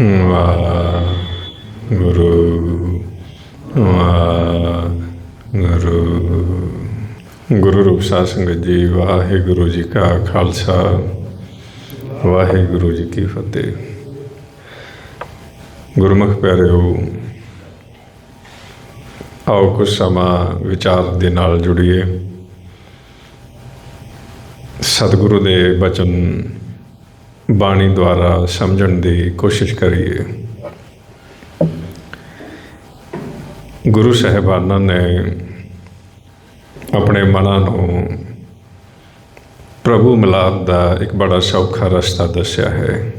ਵਾਹਿਗੁਰੂ ਵਾਹਿਗੁਰੂ। ਗੁਰੂ ਰੂਪ ਸਾਧ ਸੰਗਤ ਜੀ, ਵਾਹਿਗੁਰੂ ਜੀ ਕਾ ਖਾਲਸਾ, ਵਾਹਿਗੁਰੂ ਜੀ ਕੀ ਫਤਿਹ। ਗੁਰਮੁਖ ਪਿਆਰਿਓ, ਆਓ ਕੁਝ ਸਮਾਂ ਵਿਚਾਰ ਦੇ ਨਾਲ ਜੁੜੀਏ। ਸਤਿਗੁਰੂ ਦੇ ਬਚਨ ਬਾਣੀ ਦੁਆਰਾ ਸਮਝਣ ਦੀ ਕੋਸ਼ਿਸ਼ ਕਰੀਏ। ਗੁਰੂ ਸਾਹਿਬਾਨਾਂ ਨੇ ਆਪਣੇ ਮਨਾਂ ਨੂੰ ਪ੍ਰਭੂ ਮਿਲਾਪ ਦਾ ਇੱਕ ਬੜਾ ਸੌਖਾ ਰਸਤਾ ਦੱਸਿਆ ਹੈ।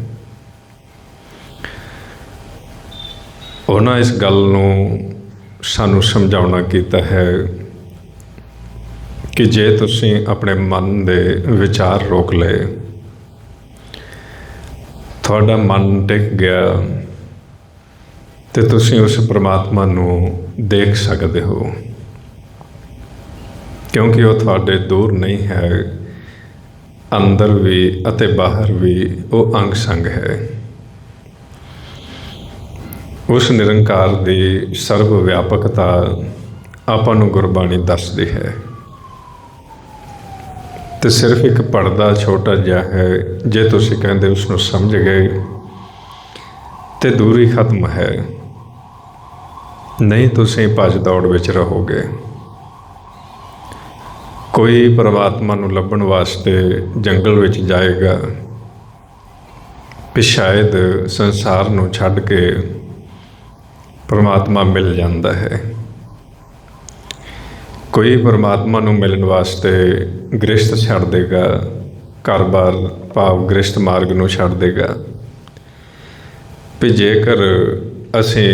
ਉਹਨਾਂ ਇਸ ਗੱਲ ਨੂੰ ਸਾਨੂੰ ਸਮਝਾਉਣਾ ਕੀਤਾ ਹੈ ਕਿ ਜੇ ਤੁਸੀਂ ਆਪਣੇ ਮਨ ਦੇ ਵਿਚਾਰ ਰੋਕ ਲਏ ਤੁਹਾਡਾ ਮਨ ਟਿਕ ਗਿਆ ਤੇ ਤੁਸੀਂ ਉਸ ਪ੍ਰਮਾਤਮਾ ਨੂੰ ਦੇਖ ਸਕਦੇ ਹੋ। ਕਿਉਂਕਿ ਉਹ ਤੁਹਾਡੇ ਦੂਰ ਨਹੀਂ ਹੈ, ਅੰਦਰ ਵੀ ਅਤੇ ਬਾਹਰ ਵੀ ਉਹ ਅੰਗ ਸੰਗ ਹੈ। ਉਸ ਨਿਰੰਕਾਰ ਦੀ ਸਰਵ ਵਿਆਪਕਤਾ ਆਪਾਂ ਨੂੰ ਗੁਰਬਾਣੀ ਦੱਸਦੀ ਹੈ। ਤੇ ਸਿਰਫ ਇੱਕ ਪਰਦਾ ਛੋਟਾ ਜਿਹਾ ਹੈ, ਜੇ ਤੁਸੀਂ ਕਹਿੰਦੇ ਉਸ ਨੂੰ ਸਮਝ ਗਏ, ਤੇ ਦੂਰੀ ਖਤਮ ਹੈ। ਨਹੀਂ ਤੁਸੀਂ ਭੱਜ ਦੌੜ ਵਿੱਚ ਰਹੋਗੇ। ਕੋਈ ਪਰਮਾਤਮਾ ਨੂੰ ਲੱਭਣ ਵਾਸਤੇ ਜੰਗਲ ਵਿੱਚ ਜਾਏਗਾ ਕਿ ਸ਼ਾਇਦ ਸੰਸਾਰ ਨੂੰ ਛੱਡ ਕੇ ਪਰਮਾਤਮਾ ਮਿਲ ਜਾਂਦਾ ਹੈ। ਕੋਈ ਪਰਮਾਤਮਾ ਨੂੰ ਮਿਲਣ ਵਾਸਤੇ ਗ੍ਰਸਥ ਛੱਡ ਦੇਗਾ ਘਰ-ਬਾਰ ਭਾਵ ਗ੍ਰਸਥ ਮਾਰਗ ਨੂੰ ਛੱਡ ਦੇਗਾ। ਵੀ ਜੇਕਰ ਅਸੀਂ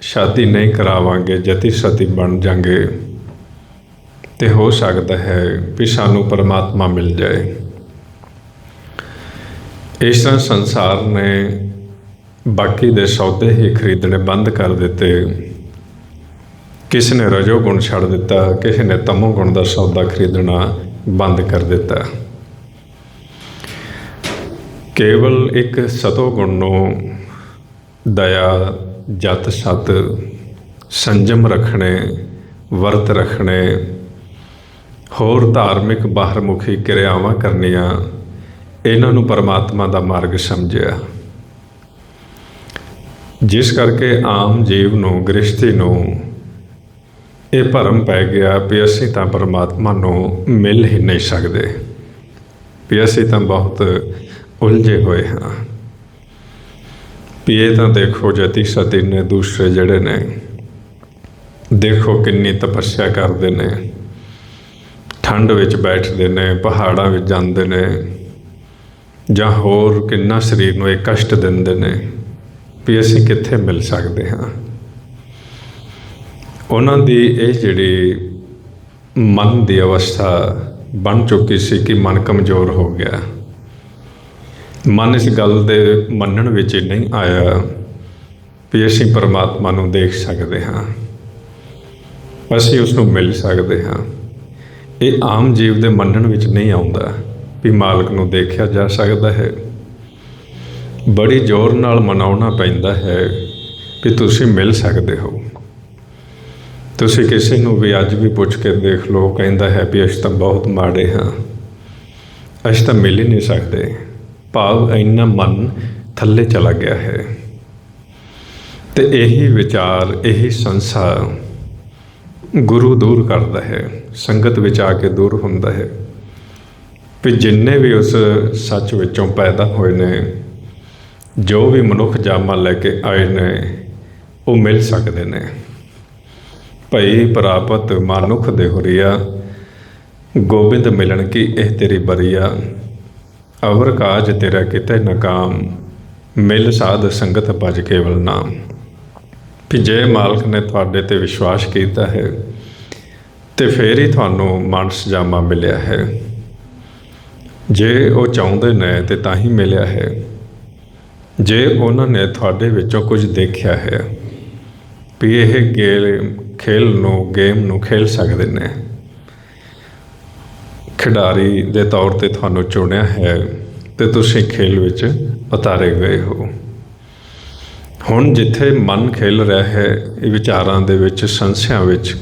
ਸ਼ਾਦੀ ਨਹੀਂ ਕਰਾਵਾਂਗੇ, ਜਤੀ ਸਤੀ ਬਣ ਜਾਾਂਗੇ, ਤੇ ਹੋ ਸਕਦਾ ਹੈ ਵੀ ਸਾਨੂੰ ਪਰਮਾਤਮਾ ਮਿਲ ਜਾਏ। ਇਸ ਤਰ੍ਹਾਂ ਸੰਸਾਰ ਨੇ ਬਾਕੀ ਦੇ ਸੌਦੇ ਹੀ ਖਰੀਦਣੇ ਬੰਦ ਕਰ ਦਿੱਤੇ। ਕਿਸੇ ਨੇ ਰਜੋ ਗੁਣ ਛੱਡ ਦਿੱਤਾ, ਕਿਸੇ ਨੇ ਤਮੋ ਗੁਣ ਦਾ ਸੌਦਾ ਖਰੀਦਣਾ ਬੰਦ ਕਰ ਦਿੱਤਾ। ਕੇਵਲ ਇੱਕ ਸਤੋ ਗੁਣ ਨੂੰ ਦਇਆ, ਜਤ, ਸਤ, ਸੰਜਮ ਰੱਖਣੇ, ਵਰਤ ਰੱਖਣੇ, ਹੋਰ ਧਾਰਮਿਕ ਬਾਹਰਮੁਖੀ ਕਿਰਿਆਵਾਂ ਕਰਨੀਆਂ, ਇਹਨਾਂ ਨੂੰ ਪਰਮਾਤਮਾ ਦਾ ਮਾਰਗ ਸਮਝਿਆ। ਜਿਸ ਕਰਕੇ ਆਮ ਜੀਵ ਨੂੰ ਗ੍ਰਸਤੀ ਨੂੰ ਇਹ ਭਰਮ ਪੈ ਗਿਆ ਵੀ ਅਸੀਂ ਤਾਂ ਪਰਮਾਤਮਾ ਨੂੰ ਮਿਲ ਹੀ ਨਹੀਂ ਸਕਦੇ। ਵੀ ਅਸੀਂ ਤਾਂ ਬਹੁਤ ਉਲਝੇ ਹੋਏ ਹਾਂ। ਵੀ ਇਹ ਤਾਂ ਦੇਖੋ ਜਤੀ ਸਤੀ ਨੇ, ਦੂਸਰੇ ਜਿਹੜੇ ਨੇ, ਦੇਖੋ ਕਿੰਨੀ ਤਪੱਸਿਆ ਕਰਦੇ ਨੇ। ਠੰਡ ਵਿੱਚ ਬੈਠਦੇ ਨੇ, ਪਹਾੜਾਂ ਵਿੱਚ ਜਾਂਦੇ ਨੇ, ਜਾਂ ਹੋਰ ਕਿੰਨਾ ਸਰੀਰ ਨੂੰ ਇਹ ਕਸ਼ਟ ਦਿੰਦੇ ਨੇ ਵੀ ਅਸੀਂ ਕਿੱਥੇ ਮਿਲ ਸਕਦੇ ਹਾਂ। ਉਹਨਾਂ ਦੀ ਇਹ ਜਿਹੜੀ ਮਨ ਦੀ ਅਵਸਥਾ ਬਣ ਚੁੱਕੀ ਸੀ ਕਿ ਮਨ ਕਮਜ਼ੋਰ ਹੋ ਗਿਆ। ਮਨ ਇਸ ਗੱਲ ਦੇ ਮੰਨਣ ਵਿੱਚ ਨਹੀਂ ਆਇਆ ਵੀ ਅਸੀਂ ਪਰਮਾਤਮਾ ਨੂੰ ਦੇਖ ਸਕਦੇ ਹਾਂ। ਅਸੀਂ ਉਸ ਨੂੰ ਮਿਲ ਸਕਦੇ ਹਾਂ। ਇਹ ਆਮ ਜੀਵ ਦੇ ਮੰਨਣ ਵਿੱਚ ਨਹੀਂ ਆਉਂਦਾ ਵੀ ਮਾਲਕ ਨੂੰ ਦੇਖਿਆ ਜਾ ਸਕਦਾ ਹੈ। ਬੜੀ ਜ਼ੋਰ ਨਾਲ ਮਨਾਉਣਾ ਪੈਂਦਾ ਹੈ ਕਿ ਤੁਸੀਂ ਮਿਲ ਸਕਦੇ ਹੋ। ਤੁਸੀਂ ਕਿਸੇ ਨੂੰ ਵੀ ਅੱਜ ਵੀ ਪੁੱਛ ਕੇ ਦੇਖ ਲਓ ਕਹਿੰਦਾ ਹੈ ਵੀ ਅਸੀਂ ਤਾਂ ਬਹੁਤ ਮਾੜੇ ਹਾਂ। ਅਸੀਂ ਤਾਂ ਮਿਲ ਹੀ ਨਹੀਂ ਸਕਦੇ। ਭਾਵ ਇੰਨਾ ਮਨ ਥੱਲੇ ਚਲਾ ਗਿਆ ਹੈ। ਤੇ ਇਹੀ ਵਿਚਾਰ, ਇਹੀ ਸੰਸਾਰ ਗੁਰੂ ਦੂਰ ਕਰਦਾ ਹੈ। ਸੰਗਤ ਵਿੱਚ ਆ ਕੇ ਦੂਰ ਹੁੰਦਾ ਹੈ। ਵੀ ਜਿੰਨੇ ਵੀ ਉਸ ਸੱਚ ਵਿੱਚੋਂ ਪੈਦਾ ਹੋਏ ਨੇ, ਜੋ ਵੀ ਮਨੁੱਖ ਜਾਮਾ ਲੈ ਕੇ ਆਏ ਨੇ, ਉਹ ਮਿਲ ਸਕਦੇ ਨੇ। ਭਈ ਪ੍ਰਾਪਤ ਮਾਨੁਖ ਦੇ ਹੋਰੀਆ, ਗੋਬਿੰਦ ਮਿਲਣ ਕੀ ਇਹ ਤੇਰੀ ਬਰੀਆ? ਅਵਰ ਕਾਜ ਤੇਰਾ ਕਿਤੇ ਨਕਾਮ, ਮਿਲ ਸਾਧ ਸੰਗਤ ਭਜ ਕੇਵਲ ਨਾਮ। ਕਿ ਜੇ ਮਾਲਕ ਨੇ ਤੁਹਾਡੇ ਤੇ ਵਿਸ਼ਵਾਸ ਕੀਤਾ ਹੈ, ਤੇ ਫੇਰ ਹੀ ਤੁਹਾਨੂੰ ਮਾਨਸ ਜਾਮਾ ਮਿਲਿਆ ਹੈ। ਜੇ ਉਹ ਚਾਹੁੰਦੇ ਨੇ ਤੇ ਤਾਂ ਹੀ ਮਿਲਿਆ ਹੈ। ਜੇ ਉਹਨਾਂ ਨੇ ਤੁਹਾਡੇ ਵਿੱਚੋਂ ਕੁਝ ਦੇਖਿਆ ਹੈ, ਵੀ ਇਹ ਗੇਮ ਖੇਲ ਨੂੰ ਗੇਮ ਨੂੰ ਖੇਲ ਸਕਦੇ ਨੇ। ਖਿਡਾਰੀ ਦੇ ਤੌਰ ਤੇ ਤੁਹਾਨੂੰ ਚੁਣਿਆ ਹੈ ਤੇ ਤੁਸੀਂ ਖੇਲ ਵਿੱਚ ਉਤਾਰੇ ਗਏ ਹੋ। ਹੁਣ ਜਿੱਥੇ ਮਨ ਖੇਲ ਰਿਹਾ ਹੈ, ਇਹ ਵਿਚਾਰਾਂ ਦੇ ਵਿੱਚ, ਸੰਸਿਆਂ ਵਿੱਚ,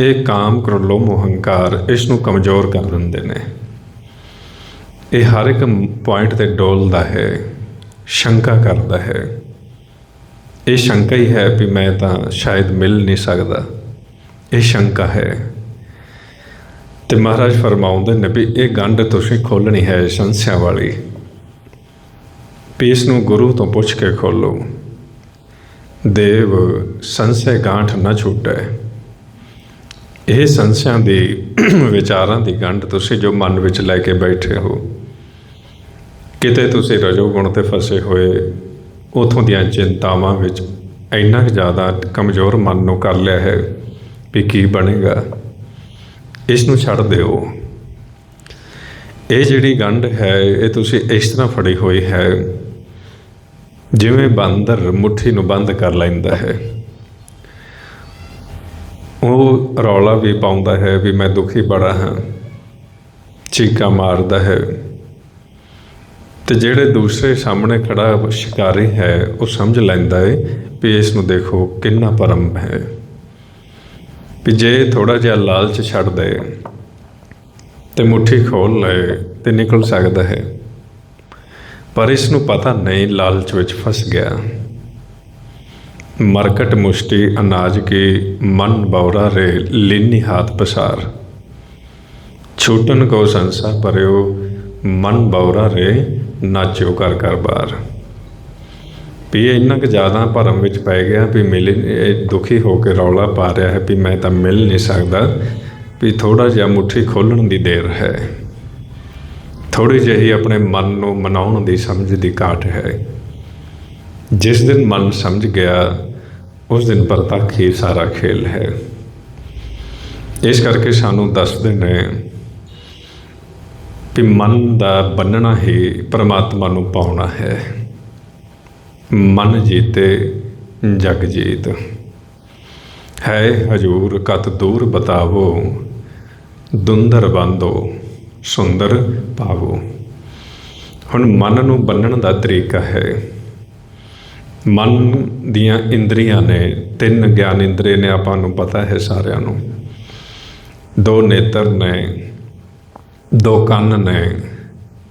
ਇਹ ਕਾਮ ਕ੍ਰੋਧ ਮੋਹ ਇਸ ਨੂੰ ਕਮਜ਼ੋਰ ਕਰ ਦਿੰਦੇ ਨੇ। ਇਹ ਹਰ ਇੱਕ ਪੁਆਇੰਟ ਤੇ ਡੋਲਦਾ ਹੈ, ਸ਼ੰਕਾ ਕਰਦਾ ਹੈ। ਇਹ ਸ਼ੰਕਾ ਹੀ ਹੈ ਵੀ ਮੈਂ ਤਾਂ ਸ਼ਾਇਦ ਮਿਲ ਨਹੀਂ ਸਕਦਾ। ਇਹ ਸ਼ੰਕਾ ਹੈ। ਤੇ ਮਹਾਰਾਜ ਫਰਮਾਉਂਦੇ ਨੇ ਵੀ ਇਹ ਗੰਢ ਤੁਸੀਂ ਖੋਲਣੀ ਹੈ ਸੰਸਿਆ ਵਾਲੀ। ਵੀ ਇਸ ਨੂੰ ਗੁਰੂ ਤੋਂ ਪੁੱਛ ਕੇ ਖੋਲੋ ਦੇਵ ਸੰਸੇ ਗਾਂਠ ਨਾ ਛੁੱਟੈ। ਇਹ ਸੰਸਿਆਂ ਦੀ ਵਿਚਾਰਾਂ ਦੀ ਗੰਢ ਤੁਸੀਂ ਜੋ ਮਨ ਵਿੱਚ ਲੈ ਕੇ ਬੈਠੇ ਹੋ। ਕਿਤੇ ਤੁਸੀਂ ਰਜੋ ਗੁਣ ਤੇ ਫਸੇ ਹੋਏ ਉਥੋਂ ਦੀਆਂ ਚਿੰਤਾਵਾਂ ਵਿੱਚ ਇੰਨਾ ਕੁ ਜ਼ਿਆਦਾ ਕਮਜ਼ੋਰ ਮਨ ਨੂੰ ਕਰ ਲਿਆ ਹੈ ਵੀ ਕੀ ਬਣੇਗਾ। ਇਸ ਨੂੰ ਛੱਡ ਦਿਓ। ਇਹ ਜਿਹੜੀ ਗੰਢ ਹੈ, ਇਹ ਤੁਸੀਂ ਇਸ ਤਰ੍ਹਾਂ ਫੜੀ ਹੋਈ ਹੈ, ਜਿਵੇਂ ਬਾਂਦਰ ਮੁੱਠੀ ਨੂੰ ਬੰਦ ਕਰ ਲੈਂਦਾ ਹੈ। ਉਹ ਰੌਲਾ ਵੀ ਪਾਉਂਦਾ ਹੈ ਵੀ ਮੈਂ ਦੁਖੀ ਬੜਾ ਹਾਂ, ਚੀਕਾਂ ਮਾਰਦਾ ਹੈ। ਤੇ ਜਿਹੜੇ ਦੂਸਰੇ ਸਾਹਮਣੇ ਖੜਾ ਸ਼ਿਕਾਰੀ ਹੈ, ਉਹ ਸਮਝ ਲੈਂਦਾ ਹੈ ਵੀ ਇਸ ਨੂੰ ਦੇਖੋ ਕਿੰਨਾ ਪਰਮ ਹੈ। ਵੀ ਜੇ ਥੋੜਾ ਜਿਹਾ ਲਾਲਚ ਛੱਡ ਦੇ ਤੇ ਮੁੱਠੀ ਖੋਲ ਲਏ ਤੇ ਨਿਕਲ ਸਕਦਾ ਹੈ। ਪਰ ਇਸ ਨੂੰ ਪਤਾ ਨਹੀਂ ਲਾਲਚ ਵਿੱਚ ਫਸ ਗਿਆ। ਮਰਕਟ ਮੁਸ਼ਟੀ ਅਨਾਜ ਕੀ ਮਨ ਬੌਰਾ ਰੇ ਲੀਨੀ ਹਾਥ ਪਸਾਰ। ਛੂਟਨ ਕੋ ਸੰਸਾ ਪਰਿਓ ਮਨ ਬੌਰਾ ਰੇ ਨਾਚਿਓ ਕਰ ਕਰ ਬਾਹਰ। ਵੀ ਇਹ ਇੰਨਾ ਕੁ ਜ਼ਿਆਦਾ ਭਰਮ ਵਿੱਚ ਪੈ ਗਿਆ ਵੀ ਮਿਲ ਇਹ ਦੁਖੀ ਹੋ ਕੇ ਰੌਲਾ ਪਾ ਰਿਹਾ ਹੈ ਵੀ ਮੈਂ ਤਾਂ ਮਿਲ ਨਹੀਂ ਸਕਦਾ, ਵੀ ਥੋੜਾ ਜਿਹਾ ਮੁੱਠੀ ਖੋਲਣ ਦੀ ਦੇਰ ਹੈ। ਥੋੜੀ ਜਿਹੀ ਆਪਣੇ ਮਨ ਨੂੰ ਮਨਾਉਣ ਦੀ ਸਮਝ ਦੀ ਘਾਟ ਹੈ। ਜਿਸ ਦਿਨ ਮਨ ਸਮਝ ਗਿਆ, ਉਸ ਦਿਨ ਪ੍ਰਤੱਖ ਹੀ ਸਾਰਾ ਖੇਲ ਹੈ। ਇਸ ਕਰਕੇ ਸਾਨੂੰ ਦੱਸਦੇ ਨੇ ਕਿ ਮਨ ਦਾ ਬੰਨਣਾ ਹੀ ਪਰਮਾਤਮਾ ਨੂੰ ਪਾਉਣਾ ਹੈ। ਮਨ ਜੀਤੇ, ਜਗ ਜੀਤ। ਹੈ ਹਜੂਰ ਕਤ ਦੂਰ ਬਤਾਵੋ। ਦੁੰਦਰ ਬੰਦੋ, ਸੁੰਦਰ ਪਾਵੋ। ਹੁਣ ਮਨ ਨੂੰ ਬੰਨਣ ਦਾ ਤਰੀਕਾ ਹੈ। ਮਨ ਦੀਆਂ ਇੰਦਰੀਆਂ ਨੇ, ਤਿੰਨ ਗਿਆਨ ਇੰਦਰੀ ਨੇ ਆਪਾਂ ਨੂੰ ਪਤਾ ਹੈ ਸਾਰਿਆਂ ਨੂੰ। ਦੋ ਨੇਤਰ ਨੇ ਦੋ ਕੰਨ ਨੇ,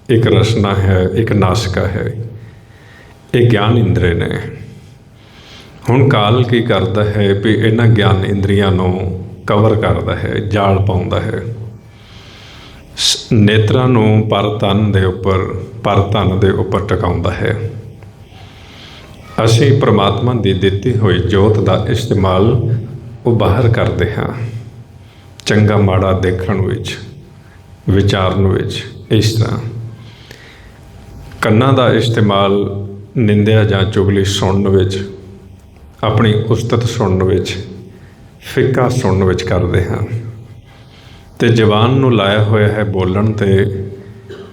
ਇੱਕ ਰਸਨਾ ਹੈ, ਇੱਕ ਨਾਸਿਕਾ ਹੈ, ਇਹ ਗਿਆਨ ਇੰਦਰੀ ਨੇ। ਹੁਣ ਕਾਲ ਕੀ ਕਰਦਾ ਹੈ ਵੀ ਇਹਨਾਂ ਗਿਆਨ ਇੰਦਰੀਆਂ ਨੂੰ ਕਵਰ ਕਰਦਾ ਹੈ, ਜਾਲ ਪਾਉਂਦਾ ਹੈ। ਸ- ਨੇਤਰਾਂ ਨੂੰ ਪਰ ਤਨ ਦੇ ਉੱਪਰ, ਪਰ ਤਨ ਦੇ ਉੱਪਰ ਟਿਕਾਉਂਦਾ ਹੈ। ਅਸੀਂ ਪ੍ਰਮਾਤਮਾ ਦੀ ਦਿੱਤੀ ਹੋਈ ਜੋਤ ਦਾ ਇਸਤੇਮਾਲ ਉਹ ਬਾਹਰ ਕਰਦੇ ਹਾਂ, ਚੰਗਾ ਮਾੜਾ ਦੇਖਣ ਵਿੱਚ। ਵਿਚਾਰਨ ਵਿੱਚ, ਇਸ ਤਰ੍ਹਾਂ। ਕੰਨਾਂ ਦਾ ਇਸਤੇਮਾਲ ਨਿੰਦਿਆ ਜਾਂ ਚੁਗਲੀ ਸੁਣਨ ਵਿੱਚ, ਆਪਣੀ ਉਸਤਤ ਸੁਣਨ ਵਿੱਚ, ਫਿੱਕਾ ਸੁਣਨ ਵਿੱਚ ਕਰਦੇ ਹਾਂ। ਤੇ ਜ਼ਬਾਨ ਨੂੰ ਲਾਇਆ ਹੋਇਆ ਹੈ ਬੋਲਣ ਤੇ,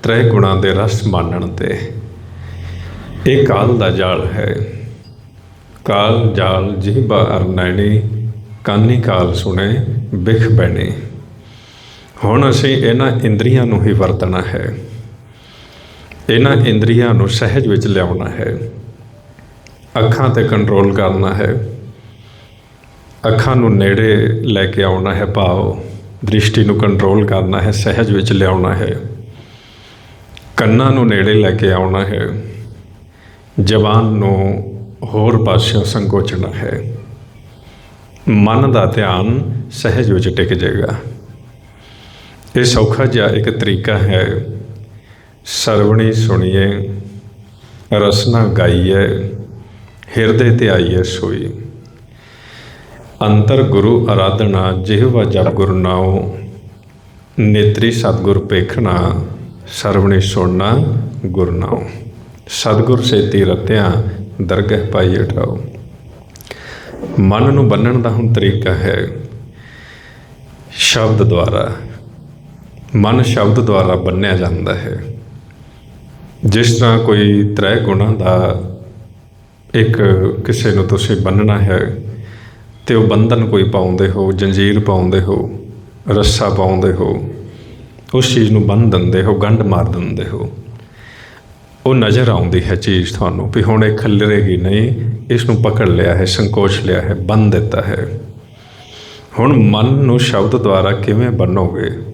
ਤ੍ਰੈ ਗੁਣਾਂ ਦੇ ਰਸ ਮਾਨਣ ਤੇ। ਇਹ ਕਾਲ ਦਾ ਜਾਲ ਹੈ। ਕਾਲ ਜਾਲ ਜੀਬਾ ਅਰਨੈਣੀ ਕਾਨੀ ਕਾਲ ਸੁਣੇ, ਬਿਖ ਬੈਣੀ। ਹੁਣ ਅਸੀਂ ਇਹਨਾਂ ਇੰਦਰੀਆਂ ਨੂੰ ਹੀ ਵਰਤਣਾ ਹੈ। ਇਹਨਾਂ ਇੰਦਰੀਆਂ ਨੂੰ ਸਹਿਜ ਵਿੱਚ ਲਿਆਉਣਾ ਹੈ। ਅੱਖਾਂ ਤੇ ਕੰਟਰੋਲ ਕਰਨਾ ਹੈ। ਅੱਖਾਂ ਨੂੰ ਨੇੜੇ ਲੈ ਕੇ ਆਉਣਾ ਹੈ ਭਾਵ। ਦ੍ਰਿਸ਼ਟੀ ਨੂੰ ਕੰਟਰੋਲ ਕਰਨਾ ਹੈ, ਸਹਿਜ ਵਿੱਚ ਲਿਆਉਣਾ ਹੈ। ਕੰਨਾਂ ਨੂੰ ਨੇੜੇ ਲੈ ਕੇ ਆਉਣਾ ਹੈ। ਜ਼ਬਾਨ ਨੂੰ ਹੋਰ ਪਾਸਿਓਂ ਸੰਕੋਚਣਾ ਹੈ। ਮਨ ਦਾ ਧਿਆਨ ਸਹਿਜ ਵਿੱਚ ਟਿਕ ਜਾਏਗਾ। ਇਹ ਸੌਖਾ ਜਿਹਾ ਇੱਕ ਤਰੀਕਾ ਹੈ। ਸਰਵਣੀ ਸੁਣੀਏ, ਰਸਨਾ ਗਾਈਏ, ਹਿਰਦੇ ਤੇ ਆਈਏ ਸੋਈ। ਅੰਤਰ ਗੁਰੂ ਆਰਾਧਨਾ ਜਿਹਵਾ ਜਪ ਗੁਰ ਨਾਉ, ਨੇਤਰੀ ਸਤਗੁਰ ਪੇਖਣਾ, ਸਰਵਣੀ ਸੁਣਨਾ ਗੁਰ ਨਾਉ। ਸਤਗੁਰ ਸੇਤੀ ਰਤਿਆ ਦਰਗਹ ਪਾਈਏ ਠਾਉ ਮਨ ਨੂੰ ਬੰਨਣ ਦਾ ਹੁਣ ਤਰੀਕਾ ਹੈ। ਸ਼ਬਦ ਦੁਆਰਾ ਮਨ ਸ਼ਬਦ ਦੁਆਰਾ ਬੰਨਿਆ ਜਾਂਦਾ ਹੈ। ਜਿਸ ਤਰ੍ਹਾਂ ਕੋਈ ਤ੍ਰੈ ਗੁਣਾਂ ਦਾ ਇੱਕ ਕਿਸੇ ਨੂੰ ਤੁਸੀਂ ਬੰਨਣਾ ਹੈ ਤੇ ਉਹ ਬੰਧਨ ਕੋਈ ਪਾਉਂਦੇ ਹੋ, ਜੰਜੀਰ ਪਾਉਂਦੇ ਹੋ, ਰੱਸਾ ਪਾਉਂਦੇ ਹੋ, ਉਸ ਚੀਜ਼ ਨੂੰ ਬੰਨ ਦਿੰਦੇ ਹੋ, ਗੰਢ ਮਾਰ ਦਿੰਦੇ ਹੋ। ਉਹ ਨਜ਼ਰ ਆਉਂਦੀ ਹੈ ਚੀਜ਼ ਤੁਹਾਨੂੰ ਵੀ ਹੁਣ ਇਹ ਖਿਲਰੇਗੀ ਨਹੀਂ, ਇਸ ਨੂੰ ਪਕੜ ਲਿਆ ਹੈ, ਸੰਕੋਚ ਲਿਆ ਹੈ, ਬੰਨ ਦਿੱਤਾ ਹੈ। ਹੁਣ ਮਨ ਨੂੰ ਸ਼ਬਦ ਦੁਆਰਾ ਕਿਵੇਂ ਬੰਨੋਗੇ?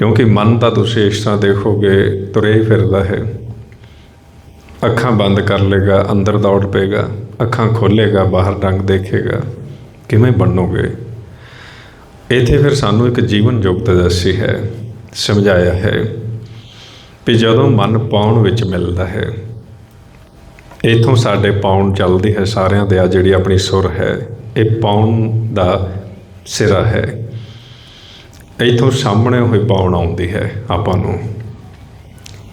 ਕਿਉਂਕਿ ਮਨ ਤਾਂ ਤੁਸੀਂ ਇਸ ਤਰ੍ਹਾਂ ਦੇਖੋਗੇ, ਤੁਰੇ ਹੀ ਫਿਰਦਾ ਹੈ। ਅੱਖਾਂ ਬੰਦ ਕਰ ਲੇਗਾ ਅੰਦਰ ਦੌੜ ਪਏਗਾ, ਅੱਖਾਂ ਖੋਲੇਗਾ ਬਾਹਰ ਰੰਗ ਦੇਖੇਗਾ। ਕਿਵੇਂ ਬਣੋਗੇ? ਇੱਥੇ ਫਿਰ ਸਾਨੂੰ ਇੱਕ ਜੀਵਨ ਯੁਕਤ ਦੱਸੀ ਹੈ, ਸਮਝਾਇਆ ਹੈ ਵੀ ਜਦੋਂ ਮਨ ਪਾਉਣ ਵਿੱਚ ਮਿਲਦਾ ਹੈ, ਇਥੋਂ ਸਾਡੇ ਪਾਉਣ ਚੱਲਦੀ ਹੈ ਸਾਰਿਆਂ ਦੇ ਆ ਜਿਹੜੀ ਆਪਣੀ ਸੁਰ ਹੈ, ਇਹ ਪਾਉਣ ਦਾ ਸਿਰਾ ਹੈ। ਇਥੋਂ ਸਾਹਮਣੇ ਹੋਈ ਪਾਉਣ ਆਉਂਦੀ ਹੈ ਆਪਾਂ ਨੂੰ।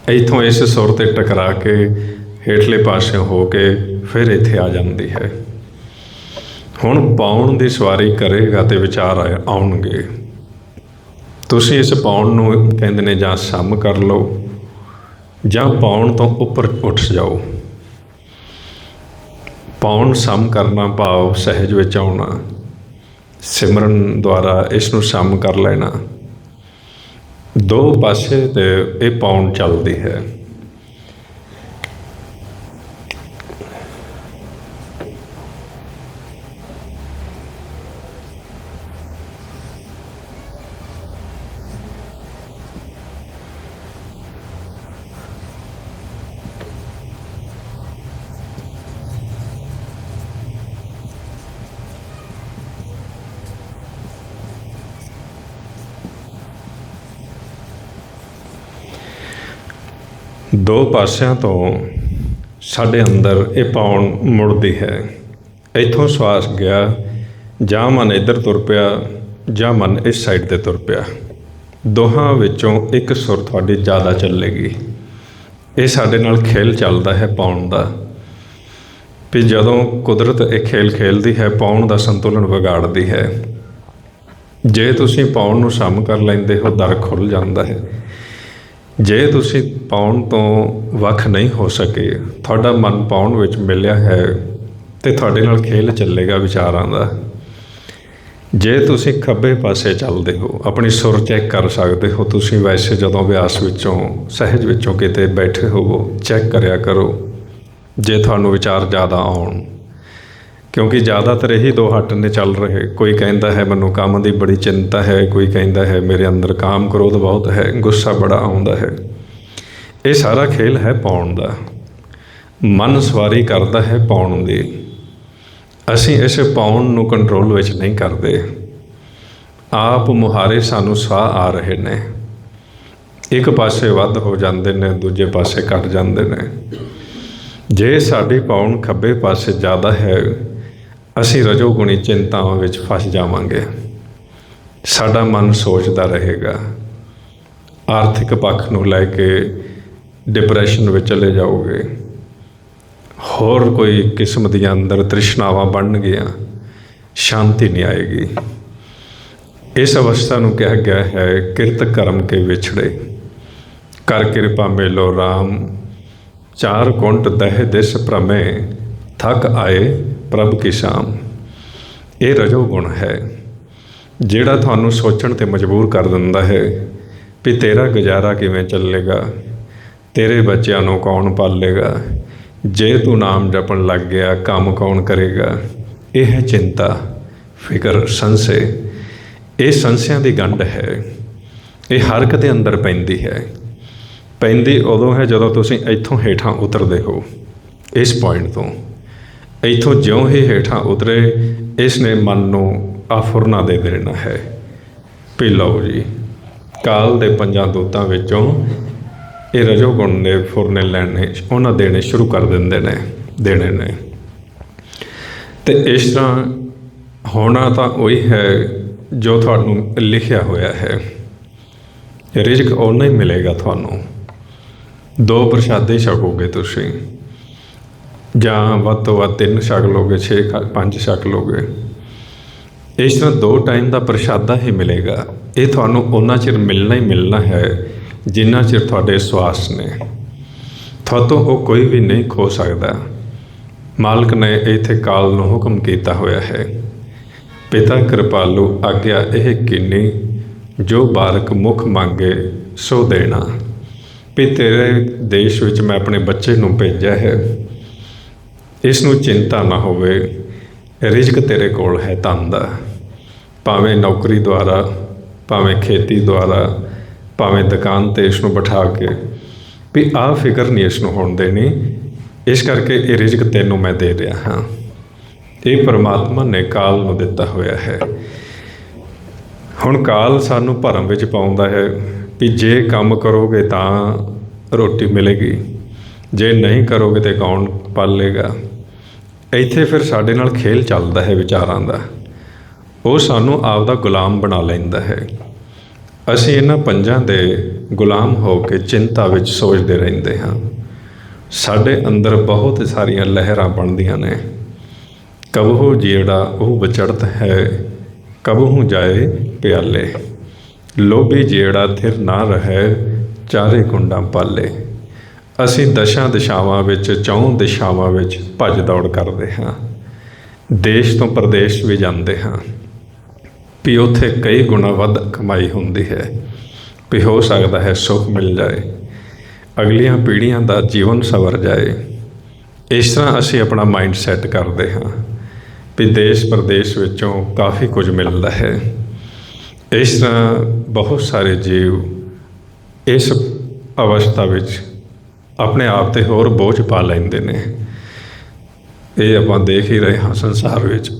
ਇਥੋਂ ਇਸ ਸੁਰ ਤੇ ਟਕਰਾ ਕੇ ਹੇਠਲੇ ਪਾਸੇ ਹੋ ਕੇ ਫਿਰ ਇੱਥੇ ਆ ਜਾਂਦੀ ਹੈ। ਹੁਣ ਪਾਉਣ ਦੀ ਸਵਾਰੀ ਕਰੇਗਾ ਤੇ ਵਿਚਾਰ ਆਏ- ਆਉਣਗੇ। ਤੁਸੀਂ ਇਸ ਪਾਉਣ ਨੂੰ ਕਹਿੰਦੇ ਨੇ ਜਾਂ ਸਮ ਕਰ ਲਓ, ਜਾਂ ਪਾਉਣ ਤੋਂ ਉੱਪਰ ਉੱਠ ਜਾਓ। ਪਾਉਣ ਸਮ ਕਰਨਾ ਭਾਵ ਸਹਿਜ ਵਿੱਚ ਆਉਣਾ। ਸਿਮਰਨ ਦੁਆਰਾ ਇਸ ਨੂੰ ਸ਼ਾਮ ਕਰ ਲੈਣਾ। ਦੋ ਪਾਸੇ ਤੇ ਇਹ ਪਾਉਣ ਚੱਲਦੀ ਹੈ। ਦੋ ਪਾਸਿਆਂ ਤੋਂ ਸਾਡੇ ਅੰਦਰ ਇਹ ਪਾਉਣ ਮੁੜਦੀ ਹੈ। ਇੱਥੋਂ ਸਵਾਸ ਗਿਆ, ਜਾਂ ਮਨ ਇੱਧਰ ਤੁਰ ਪਿਆ, ਜਾਂ ਮਨ ਇਸ ਸਾਈਡ ਤੇ ਤੁਰ ਪਿਆ। ਦੋਹਾਂ ਵਿੱਚੋਂ ਇੱਕ ਸੁਰ ਤੁਹਾਡੀ ਜ਼ਿਆਦਾ ਚੱਲੇਗੀ। ਇਹ ਸਾਡੇ ਨਾਲ ਖੇਲ ਚੱਲਦਾ ਹੈ ਪਾਉਣ ਦਾ। ਵੀ ਜਦੋਂ ਕੁਦਰਤ ਇਹ ਖੇਲ ਖੇਲਦੀ ਹੈ ਪਾਉਣ ਦਾ ਸੰਤੁਲਨ ਵਿਗਾੜਦੀ ਹੈ। ਜੇ ਤੁਸੀਂ ਪਾਉਣ ਨੂੰ ਸਮ ਕਰ ਲੈਂਦੇ ਹੋ, ਦਰ ਖੁੱਲ ਜਾਂਦਾ ਹੈ। ਜੇ ਤੁਸੀਂ ਪਾਉਣ ਤੋਂ ਵੱਖ ਨਹੀਂ ਹੋ ਸਕੇ, ਤੁਹਾਡਾ ਮਨ ਪਾਉਣ ਵਿੱਚ ਮਿਲਿਆ ਹੈ ਤੇ ਤੁਹਾਡੇ ਨਾਲ ਖੇਲ ਚੱਲੇਗਾ ਵਿਚਾਰਾਂ ਦਾ। ਜੇ ਤੁਸੀਂ ਖੱਬੇ ਪਾਸੇ ਚੱਲਦੇ ਹੋ, ਆਪਣੀ ਸੁਰ ਚੈੱਕ ਕਰ ਸਕਦੇ ਹੋ, ਤੁਸੀਂ ਵੈਸੇ ਜਦੋਂ ਅਭਿਆਸ ਵਿੱਚੋਂ, ਸਹਿਜ ਵਿੱਚੋਂ ਕਿਤੇ ਬੈਠੇ ਹੋਵੋ, ਚੈੱਕ ਕਰਿਆ ਕਰੋ। ਜੇ ਤੁਹਾਨੂੰ ਵਿਚਾਰ ਜ਼ਿਆਦਾ ਆਉਣ ਕਿਉਂਕਿ ਜ਼ਿਆਦਾਤਰ ਇਹੀ ਦੋ ਹੱਟ ਨੇ ਚੱਲ ਰਹੇ। ਕੋਈ ਕਹਿੰਦਾ ਹੈ, ਮੈਨੂੰ ਕੰਮ ਦੀ ਬੜੀ ਚਿੰਤਾ ਹੈ। ਕੋਈ ਕਹਿੰਦਾ ਹੈ, ਮੇਰੇ ਅੰਦਰ ਕਾਮ ਕ੍ਰੋਧ ਬਹੁਤ ਹੈ। ਗੁੱਸਾ ਬੜਾ ਆਉਂਦਾ ਹੈ। ਇਹ ਸਾਰਾ ਖੇਲ ਹੈ ਪਾਉਣ ਦਾ। ਮਨ ਸਵਾਰੀ ਕਰਦਾ ਹੈ ਪਾਉਣ ਦੀ। ਅਸੀਂ ਇਸ ਪਾਉਣ ਨੂੰ ਕੰਟਰੋਲ ਵਿੱਚ ਨਹੀਂ ਕਰਦੇ। ਆਪ ਮੁਹਾਰੇ ਸਾਨੂੰ ਸਾਹ ਆ ਰਹੇ ਨੇ। ਇੱਕ ਪਾਸੇ ਵੱਧ ਹੋ ਜਾਂਦੇ ਨੇ, ਦੂਜੇ ਪਾਸੇ ਘਟ ਜਾਂਦੇ ਨੇ। ਜੇ ਸਾਡੀ ਪਾਉਣ ਖੱਬੇ ਪਾਸੇ ਜ਼ਿਆਦਾ ਹੈ ਅਸੀਂ ਰਜੋਗੁਣੀ ਚਿੰਤਾਵਾਂ ਵਿੱਚ ਫਸ ਜਾਵਾਂਗੇ। ਸਾਡਾ ਮਨ ਸੋਚਦਾ ਰਹੇਗਾ। ਆਰਥਿਕ ਪੱਖ ਨੂੰ ਲੈ ਕੇ ਡਿਪਰੈਸ਼ਨ ਵਿੱਚ ਚਲੇ ਜਾਓਗੇ। ਹੋਰ ਕੋਈ ਕਿਸਮ ਦੀਆਂ ਅੰਦਰ ਤ੍ਰਿਸ਼ਨਾਵਾਂ ਬਣ ਗਈਆਂ ਸ਼ਾਂਤੀ ਨਹੀਂ ਆਏਗੀ। ਇਸ ਅਵਸਥਾ ਨੂੰ ਕਿਹਾ ਗਿਆ ਹੈ, ਕਿਰਤ ਕਰਮ ਕੇ ਵਿਛੜੇ। ਕਰ ਕਿਰਪਾ ਮੇਲੋ RAM ਚਾਰ ਕੁੰਟ ਦਹਿ ਦਿਸ ਭ੍ਰਮੇ। ਥਕ ਆਏ। ਪ੍ਰਭ ਕੀ ਸ਼ਾਮ। ਇਹ ਰਜੋ ਗੁਣ ਹੈ, ਜਿਹੜਾ ਤੁਹਾਨੂੰ ਸੋਚਣ ਤੇ ਮਜਬੂਰ ਕਰ ਦਿੰਦਾ ਹੈ ਵੀ ਤੇਰਾ ਗੁਜ਼ਾਰਾ ਕਿਵੇਂ ਚੱਲੇਗਾ, ਤੇਰੇ ਬੱਚਿਆਂ ਨੂੰ ਕੌਣ ਪਾਲੇਗਾ, ਜੇ ਤੂੰ ਨਾਮ ਜਪਣ ਲੱਗ ਗਿਆ, ਕੰਮ ਕੌਣ ਕਰੇਗਾ। ਇਹ ਹੈ ਚਿੰਤਾ, ਫਿਕਰ, ਸੰਸੇ। ਇਹ ਸੰਸਿਆਂ ਦੀ ਗੰਢ ਹੈ। ਇਹ ਹਰ ਇੱਕ ਦੇ ਅੰਦਰ ਪੈਂਦੀ ਹੈ। ਪੈਂਦੀ ਉਦੋਂ ਹੈ ਜਦੋਂ ਤੁਸੀਂ ਇੱਥੋਂ ਹੇਠਾਂ ਉਤਰਦੇ ਹੋ, ਇਸ ਪੁਆਇੰਟ ਤੋਂ। ਇੱਥੋਂ ਜਿਉਂ ਹੀ ਹੇਠਾਂ ਉਤਰੇ, ਇਸ ਨੇ ਮਨ ਨੂੰ ਆਫੁਰਨਾ ਦੇ ਦੇਣਾ ਹੈ। ਪੀ ਲਓ ਜੀ, ਕਾਲ ਦੇ ਪੰਜਾਂ ਦੋਤਾਂ ਵਿੱਚੋਂ ਇਹ ਰਜੋ ਗੁਣ ਦੇ ਫੁਰਨੇ ਲੈਣੇ, ਉਹਨਾਂ ਦੇਣੇ ਸ਼ੁਰੂ ਕਰ ਦਿੰਦੇ ਨੇ, ਦੇਣੇ ਨੇ। ਤੇ ਇਸ ਤਰ੍ਹਾਂ ਹੋਣਾ ਤਾਂ ਉਹੀ ਹੈ ਜੋ ਤੁਹਾਨੂੰ ਲਿਖਿਆ ਹੋਇਆ ਹੈ। ਰਿਜ਼ਕ ਉਹਨਾਂ ਹੀ ਮਿਲੇਗਾ ਤੁਹਾਨੂੰ। ਦੋ ਪ੍ਰਸ਼ਾਦੇ ਛਕੋਗੇ ਤੁਸੀਂ। ਜਾਂ ਵੱਧ ਤੋਂ ਵੱਧ ਤਿੰਨ ਛਕ ਲੋਗੇ 6 ਪੰਜ ਛਕ ਲੋਗੇ। ਇਸ ਤਰ੍ਹਾਂ ਦੋ ਟਾਈਮ ਦਾ ਪ੍ਰਸ਼ਾਦਾ ਹੀ ਮਿਲੇਗਾ। ਇਹ ਤੁਹਾਨੂੰ ਉਹਨਾਂ ਚਿਰ ਮਿਲਣਾ ਹੀ ਮਿਲਣਾ ਹੈ, ਜਿੰਨਾ ਚਿਰ ਤੁਹਾਡੇ ਸਵਾਸ ਨੇ। ਤੁਹਾਤੋਂ ਉਹ ਕੋਈ ਵੀ ਨਹੀਂ ਖੋ ਸਕਦਾ। ਮਾਲਕ ਨੇ ਇੱਥੇ ਕਾਲ ਨੂੰ ਹੁਕਮ ਕੀਤਾ ਹੋਇਆ ਹੈ। ਪਿਤਾ ਕਿਰਪਾਲੂ, ਆਗਿਆ ਇਹ ਕਿੰਨੀ, ਜੋ ਬਾਲਕ ਮੁਖ ਮੰਗੇ, ਸੋ ਦੇਣਾ। ਵੀ ਤੇਰੇ ਦੇਸ਼ ਵਿੱਚ ਮੈਂ ਆਪਣੇ ਬੱਚੇ ਨੂੰ ਭੇਜਿਆ ਹੈ। ਇਸ ਨੂੰ ਚਿੰਤਾ ਨਾ ਹੋਵੇ, ਰਿਜ਼ਕ ਤੇਰੇ ਕੋਲ ਹੈ ਧਨ ਦਾ। ਭਾਵੇਂ ਨੌਕਰੀ ਦੁਆਰਾ, ਭਾਵੇਂ ਖੇਤੀ ਦੁਆਰਾ, ਭਾਵੇਂ ਦੁਕਾਨ ਤੇ ਇਸ ਨੂੰ ਬਿਠਾ ਕੇ, ਵੀ ਆਹ ਫਿਕਰ ਨਹੀਂ ਇਸ ਨੂੰ ਹੋਣ ਦੇਣੀ, ਇਸ ਕਰਕੇ ਇਹ ਰਿਜ਼ਕ ਤੈਨੂੰ ਮੈਂ ਦੇ ਰਿਹਾ ਹਾਂ। ਇਹ ਪਰਮਾਤਮਾ ਨੇ ਕਾਲ ਨੂੰ ਦਿੱਤਾ ਹੋਇਆ ਹੈ। ਹੁਣ ਕਾਲ ਸਾਨੂੰ ਭਰਮ ਵਿੱਚ ਪਾਉਂਦਾ ਹੈ ਵੀ ਜੇ ਕੰਮ ਕਰੋਗੇ ਤਾਂ ਰੋਟੀ ਮਿਲੇਗੀ, ਜੇ ਨਹੀਂ ਕਰੋਗੇ ਤੇ ਕੌਣ ਪਾਲੇਗਾ? ਇੱਥੇ ਫਿਰ ਸਾਡੇ ਨਾਲ ਖੇਲ ਚੱਲਦਾ ਹੈ ਵਿਚਾਰਾਂ ਦਾ। ਉਹ ਸਾਨੂੰ ਆਪਦਾ ਗੁਲਾਮ ਬਣਾ ਲੈਂਦਾ ਹੈ। ਅਸੀਂ ਇਹਨਾਂ ਪੰਜਾਂ ਦੇ ਗੁਲਾਮ ਹੋ ਕੇ ਚਿੰਤਾ ਵਿੱਚ ਸੋਚਦੇ ਰਹਿੰਦੇ ਹਾਂ। ਸਾਡੇ ਅੰਦਰ ਬਹੁਤ ਸਾਰੀਆਂ ਲਹਿਰਾਂ ਬਣਦੀਆਂ ਨੇ। ਕਬਹੂ ਜਿਹੜਾ ਉਹ ਵਿਚੜਤ ਹੈ, ਕਬਹੂ ਜਾਏ ਪਿਆਲੇ। ਲੋਭੀ ਜਿਹੜਾ ਥਿਰ ਨਾ ਰਹੇ, ਚਾਰੇ ਕੁੰਡਾਂ ਪਾਲੇ। ਅਸੀਂ ਦਸ਼ਾਂ ਦਿਸ਼ਾਵਾਂ ਵਿੱਚ, ਚੌਂ ਦਿਸ਼ਾਵਾਂ ਵਿੱਚ ਭੱਜ ਦੌੜ ਕਰਦੇ ਹਾਂ। ਦੇਸ਼ ਤੋਂ ਪ੍ਰਦੇਸ਼ ਵੀ ਜਾਂਦੇ ਹਾਂ। ਵੀ ਉੱਥੇ ਕਈ ਗੁਣਾ ਵੱਧ ਕਮਾਈ ਹੁੰਦੀ ਹੈ। ਵੀ ਹੋ ਸਕਦਾ ਹੈ ਸੁੱਖ ਮਿਲ ਜਾਏ। ਅਗਲੀਆਂ ਪੀੜ੍ਹੀਆਂ ਦਾ ਜੀਵਨ ਸਵਰ ਜਾਏ। ਇਸ ਤਰ੍ਹਾਂ ਅਸੀਂ ਆਪਣਾ ਮਾਈਂਡ ਸੈੱਟ ਕਰਦੇ ਹਾਂ। ਵੀ ਦੇਸ਼ ਪ੍ਰਦੇਸ਼ ਵਿੱਚੋਂ ਕਾਫੀ ਕੁਝ ਮਿਲਦਾ ਹੈ। ਇਸ ਤਰ੍ਹਾਂ ਬਹੁਤ ਸਾਰੇ ਜੀਵ ਇਸ ਅਵਸਥਾ ਵਿੱਚ ਆਪਣੇ ਆਪ ਤੇ ਹੋਰ ਬੋਝ ਪਾ ਲੈਂਦੇ ਨੇ। ਇਹ ਆਪਾਂ ਦੇਖ ਹੀ ਰਹੇ ਹਾਂ ਸੰਸਾਰ ਵਿੱਚ।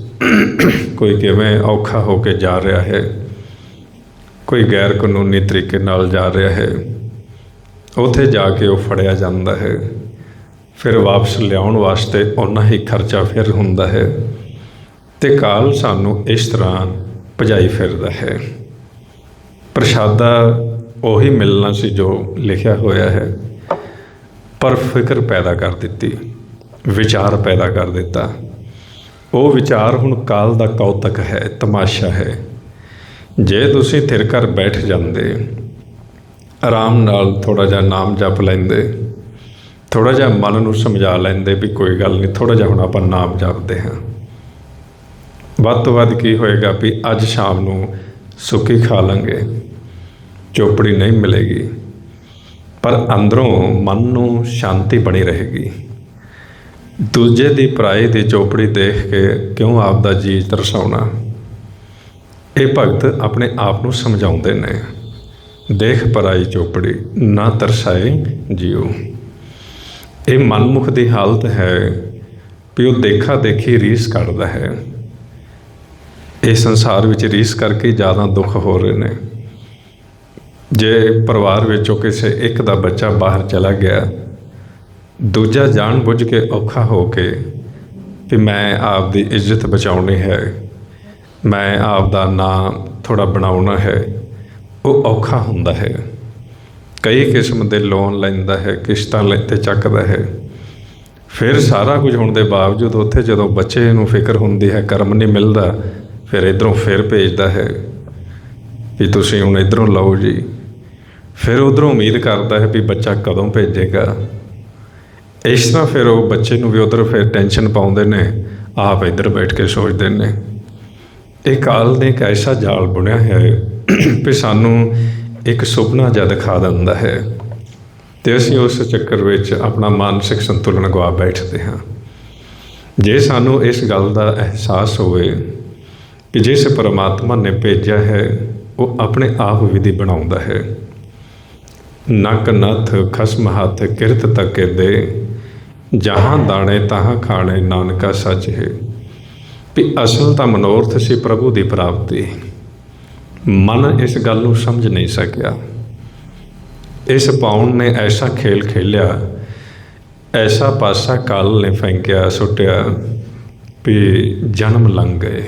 ਕੋਈ ਕਿਵੇਂ ਔਖਾ ਹੋ ਕੇ ਜਾ ਰਿਹਾ ਹੈ। ਕੋਈ ਗੈਰ ਕਾਨੂੰਨੀ ਤਰੀਕੇ ਨਾਲ ਜਾ ਰਿਹਾ ਹੈ। ਉੱਥੇ ਜਾ ਕੇ ਉਹ ਫੜਿਆ ਜਾਂਦਾ ਹੈ। ਫਿਰ ਵਾਪਸ ਲਿਆਉਣ ਵਾਸਤੇ ਓਨਾ ਹੀ ਖਰਚਾ ਫਿਰ ਹੁੰਦਾ ਹੈ। ਤੇ ਕਾਲ ਸਾਨੂੰ ਇਸ ਤਰ੍ਹਾਂ ਭਜਾਈ ਫਿਰਦਾ ਹੈ। ਪ੍ਰਸ਼ਾਦਾ ਉਹੀ ਮਿਲਣਾ ਸੀ ਜੋ ਲਿਖਿਆ ਹੋਇਆ ਹੈ। ਪਰ ਫਿਕਰ ਪੈਦਾ ਕਰ ਦਿੱਤੀ, ਵਿਚਾਰ ਪੈਦਾ ਕਰ ਦਿੱਤਾ। ਉਹ ਵਿਚਾਰ ਹੁਣ ਕਾਲ ਦਾ ਕੌਤਕ ਹੈ, ਤਮਾਸ਼ਾ ਹੈ। ਜੇ ਤੁਸੀਂ ਥਿਰ ਕਰ ਬੈਠ ਜਾਂਦੇ, ਆਰਾਮ ਨਾਲ ਥੋੜਾ ਜਿਹਾ ਨਾਮ ਜਪ ਲੈਂਦੇ ਥੋੜਾ ਜਿਹਾ ਮਨ ਨੂੰ ਸਮਝਾ ਲੈਂਦੇ ਵੀ ਕੋਈ ਗੱਲ ਨਹੀਂ ਥੋੜਾ ਜਿਹਾ ਹੁਣ ਆਪਾਂ ਨਾਮ ਜਪਦੇ ਹਾਂ। ਵੱਧ ਤੋਂ ਵੱਧ ਕੀ ਹੋਏਗਾ ਵੀ ਅੱਜ ਸ਼ਾਮ ਨੂੰ ਸੁੱਕੀ ਖਾ ਲਾਂਗੇ, ਚੋਪੜੀ ਨਹੀਂ ਮਿਲੇਗੀ। ਪਰ ਅੰਦਰੋਂ ਮਨ ਨੂੰ ਸ਼ਾਂਤੀ ਬਣੀ ਰਹੇਗੀ। ਦੂਜੇ ਦੀ ਪਰਾਏ ਦੀ ਚੋਪੜੀ ਦੇਖ ਕੇ ਕਿਉਂ ਆਪ ਦਾ ਜੀ ਤਰਸਾਉਣਾ? ਇਹ ਭਗਤ ਆਪਣੇ ਆਪ ਨੂੰ ਸਮਝਾਉਂਦੇ ਨੇ ਦੇਖ ਪਰਾਈ ਚੋਪੜੀ ਨਾ ਤਰਸਾਏ ਜਿਉ ਇਹ ਮਨਮੁਖ ਦੀ ਹਾਲਤ ਹੈ ਵੀ ਉਹ ਦੇਖਾ ਦੇਖੀ ਰੀਸ ਕੱਢਦਾ ਹੈ। ਇਹ ਸੰਸਾਰ ਵਿੱਚ ਰੀਸ ਕਰਕੇ ਜ਼ਿਆਦਾ ਦੁੱਖ ਹੋ ਰਹੇ ਨੇ। ਜੇ ਪਰਿਵਾਰ ਵਿੱਚੋਂ ਕਿਸੇ ਇੱਕ ਦਾ ਬੱਚਾ ਬਾਹਰ ਚਲਾ ਗਿਆ, ਦੂਜਾ ਜਾਣ ਬੁੱਝ ਕੇ ਔਖਾ ਹੋ ਕੇ ਕਿ ਮੈਂ ਆਪ ਦੀ ਇੱਜ਼ਤ ਬਚਾਉਣੀ ਹੈ, ਮੈਂ ਆਪ ਦਾ ਨਾਂ ਥੋੜਾ ਬਣਾਉਣਾ ਹੈ, ਉਹ ਔਖਾ ਹੁੰਦਾ ਹੈ। ਕਈ ਕਿਸਮ ਦੇ ਲੋਨ ਲੈਂਦਾ ਹੈ, ਕਿਸ਼ਤਾਂ ਲੈ ਤੇ ਚੱਕਦਾ ਹੈ। ਫਿਰ ਸਾਰਾ ਕੁਝ ਹੋਣ ਦੇ ਬਾਵਜੂਦ ਉੱਥੇ ਜਦੋਂ ਬੱਚੇ ਨੂੰ ਫਿਕਰ ਹੁੰਦੀ ਹੈ, ਕਰਮ ਨਹੀਂ ਮਿਲਦਾ, ਫਿਰ ਇਧਰੋਂ ਫਿਰ ਭੇਜਦਾ ਹੈ ਵੀ ਤੁਸੀਂ ਹੁਣ ਇਧਰੋਂ ਲਓ ਜੀ। ਫਿਰ ਉਧਰੋਂ ਉਮੀਦ ਕਰਦਾ ਹੈ ਵੀ ਬੱਚਾ ਕਦੋਂ ਭੇਜੇਗਾ। ਇਸ ਤਰ੍ਹਾਂ ਫਿਰ ਉਹ ਬੱਚੇ ਨੂੰ ਵੀ ਉਧਰ ਫਿਰ ਟੈਨਸ਼ਨ ਪਾਉਂਦੇ ਨੇ, ਆਪ ਇੱਧਰ ਬੈਠ ਕੇ ਸੋਚਦੇ ਨੇ। ਇਹ ਕਾਲ ਨੇ ਇੱਕ ਐਸਾ ਜਾਲ ਬੁਣਿਆ ਹੈ ਵੀ ਸਾਨੂੰ ਇੱਕ ਸੁਪਨਾ ਜਿਹਾ ਦਿਖਾ ਦਿੰਦਾ ਹੈ। ਤੇ ਅਸੀਂ ਉਸ ਚੱਕਰ ਵਿੱਚ ਆਪਣਾ ਮਾਨਸਿਕ ਸੰਤੁਲਨ ਗਵਾ ਬੈਠਦੇ ਹਾਂ। ਜੇ ਸਾਨੂੰ ਇਸ ਗੱਲ ਦਾ ਅਹਿਸਾਸ ਹੋਵੇ ਕਿ ਜਿਸ ਪਰਮਾਤਮਾ ਨੇ ਭੇਜਿਆ ਹੈ, ਉਹ ਆਪਣੇ ਆਪ ਵਿਧੀ ਬਣਾਉਂਦਾ ਹੈ। ਨਕ ਨਥ ਖਸਮ ਹੱਥ ਕਿਰਤ ਤੱਕੇ ਦੇ, ਜਹਾਂ ਦਾਣੇ ਤਹਾਂ ਖਾਣੇ ਨਾਨਕਾ ਸੱਚ ਹੈ। ਵੀ ਅਸਲ ਤਾਂ ਮਨੋਰਥ ਸੀ ਪ੍ਰਭੂ ਦੀ ਪ੍ਰਾਪਤੀ। ਮਨ ਇਸ ਗੱਲ ਨੂੰ ਸਮਝ ਨਹੀਂ ਸਕਿਆ। ਇਸ ਪਾਉਣ ਨੇ ਐਸਾ ਖੇਲ ਖੇਲਿਆ, ਐਸਾ ਪਾਸਾ ਕਾਲ ਨੇ ਫੈਂਕਿਆ, ਸੁੱਟਿਆ, ਵੀ ਜਨਮ ਲੰਘ ਗਏ।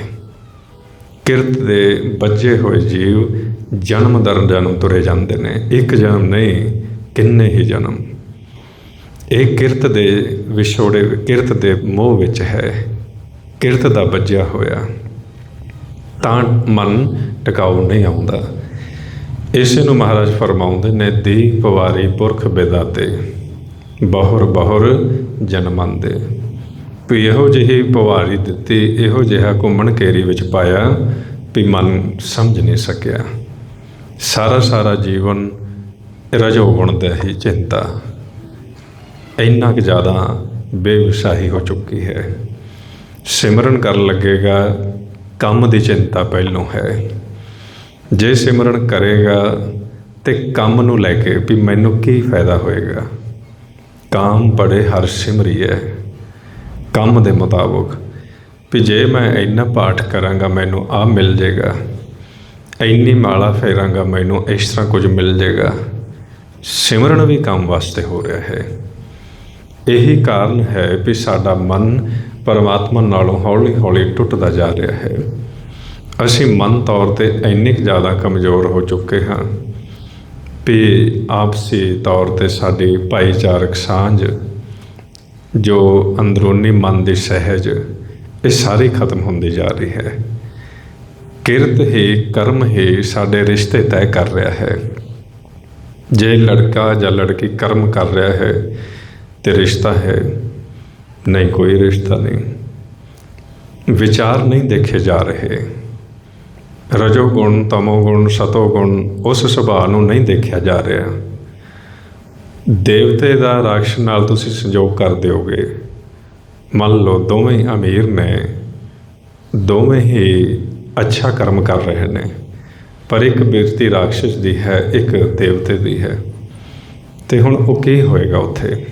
ਕਿਰਤ ਦੇ ਬੱਜੇ ਹੋਏ ਜੀਵ ਜਨਮ ਦਰ ਜਨਮ ਤੁਰੇ ਜਾਂਦੇ ਨੇ। ਇੱਕ ਜਨਮ ਨਹੀਂ, ਕਿੰਨੇ ਹੀ ਜਨਮ। ਇਹ ਕਿਰਤ ਦੇ ਵਿਛੋੜੇ, ਕਿਰਤ ਦੇ ਮੋਹ ਵਿੱਚ ਹੈ। ਕਿਰਤ ਦਾ ਵੱਜਿਆ ਹੋਇਆ। ਤਾਂ ਮਨ ਟਿਕਾਉ ਨਹੀਂ ਆਉਂਦਾ। ਇਸੇ ਨੂੰ ਮਹਾਰਾਜ ਫਰਮਾਉਂਦੇ ਨੇ, ਦੀਪ ਵਾਰੀ ਪੁਰਖ ਬਿਦਾਤੇ, ਬਹੁਰ ਬਹੁਰ ਜਨਮੰਦੇ। ਵੀ ਇਹੋ ਜਿਹੀ ਪਵਾਰੀ ਦਿੱਤੀ, ਇਹੋ ਜਿਹਾ ਘੁੰਮਣ ਕੇਰੀ ਵਿੱਚ ਪਾਇਆ, ਵੀ ਮਨ ਸਮਝ ਨਹੀਂ ਸਕਿਆ। ਸਾਰਾ ਸਾਰਾ ਜੀਵਨ ਰਜੋਗੁਣ ਦਾ ਹੀ ਚਿੰਤਾ। ਇੰਨਾ ਕੁ ਜ਼ਿਆਦਾ ਬੇਵਸਾਹੀ ਹੋ ਚੁੱਕੀ ਹੈ। ਸਿਮਰਨ ਕਰਨ ਲੱਗੇਗਾ, ਕੰਮ ਦੀ ਚਿੰਤਾ ਪਹਿਲੋਂ ਹੈ। ਜੇ ਸਿਮਰਨ ਕਰੇਗਾ, ਤੇ ਕੰਮ ਨੂੰ ਲੈ ਕੇ ਵੀ ਮੈਨੂੰ ਕੀ ਫਾਇਦਾ ਹੋਏਗਾ? ਕਾਮ ਬੜੇ ਹਰ ਸਿਮਰੀ ਹੈ। ਕੰਮ ਦੇ ਮੁਤਾਬਕ ਵੀ ਜੇ ਮੈਂ ਇੰਨਾ ਪਾਠ ਕਰਾਂਗਾ, ਮੈਨੂੰ ਆ ਮਿਲ ਜਾਏਗਾ ਇੰਨੀ ਮਾਲਾ ਫੇਰਾਂਗਾ, ਮੈਨੂੰ ਇਸ ਤਰ੍ਹਾਂ ਕੁਝ ਮਿਲ ਜਾਏਗਾ ਸਿਮਰਨ ਵੀ ਕੰਮ ਵਾਸਤੇ ਹੋ ਰਿਹਾ ਹੈ। ਇਹੀ ਕਾਰਨ ਹੈ ਵੀ ਸਾਡਾ ਮਨ ਪਰਮਾਤਮਾ ਨਾਲੋਂ ਹੌਲੀ-ਹੌਲੀ ਟੁੱਟਦਾ ਜਾ ਰਿਹਾ ਹੈ। ਅਸੀਂ ਮਨ ਤੌਰ ਤੇ ਇੰਨੇ ਕੁ ਜ਼ਿਆਦਾ ਕਮਜ਼ੋਰ ਹੋ ਚੁੱਕੇ ਹਾਂ ਵੀ ਆਪਸੀ ਤੌਰ ਤੇ ਸਾਡੀ ਭਾਈਚਾਰਕ ਸਾਂਝ, ਜੋ ਅੰਦਰੂਨੀ ਮਨ ਦੀ ਸਹਿਜ, ਇਹ ਸਾਰੀ ਖਤਮ ਹੁੰਦੀ ਜਾ ਰਹੀ ਹੈ। ਕਿਰਤ ਹੀ, ਕਰਮ ਹੀ, ਸਾਡੇ ਰਿਸ਼ਤੇ ਤੈਅ ਕਰ ਰਿਹਾ ਹੈ। ਜੇ ਲੜਕਾ ਜਾਂ ਲੜਕੀ ਕਰਮ ਕਰ ਰਿਹਾ ਹੈ, ਤੇ ਰਿਸ਼ਤਾ ਹੈ। ਨਹੀਂ, ਕੋਈ ਰਿਸ਼ਤਾ ਨਹੀਂ। ਵਿਚਾਰ ਨਹੀਂ ਦੇਖੇ ਜਾ ਰਹੇ। ਰਜੋ ਗੁਣ, ਤਮੋ ਗੁਣ, ਸਤੋ ਗੁਣ, ਉਸ ਸੁਭਾਅ ਨੂੰ ਨਹੀਂ ਦੇਖਿਆ ਜਾ ਰਿਹਾ। ਦੇਵਤੇ ਦਾ ਰਾਖਸ਼ ਨਾਲ ਤੁਸੀਂ ਸੰਜੋਗ ਕਰ ਦਿਓਗੇ। ਮੰਨ ਲਓ, ਦੋਵੇਂ ਅਮੀਰ ਨੇ। ਦੋਵੇਂ ਹੀ ਅੱਛਾ ਕਰਮ ਕਰ ਰਹੇ ਨੇ, ਪਰ ਇੱਕ ਬਿਰਤੀ ਰਾਖਸ਼ ਦੀ ਹੈ, ਇੱਕ ਦੇਵਤੇ ਦੀ ਹੈ। ਤੇ ਹੁਣ ਉਹ ਕੀ ਹੋਏਗਾ ਉੱਥੇ?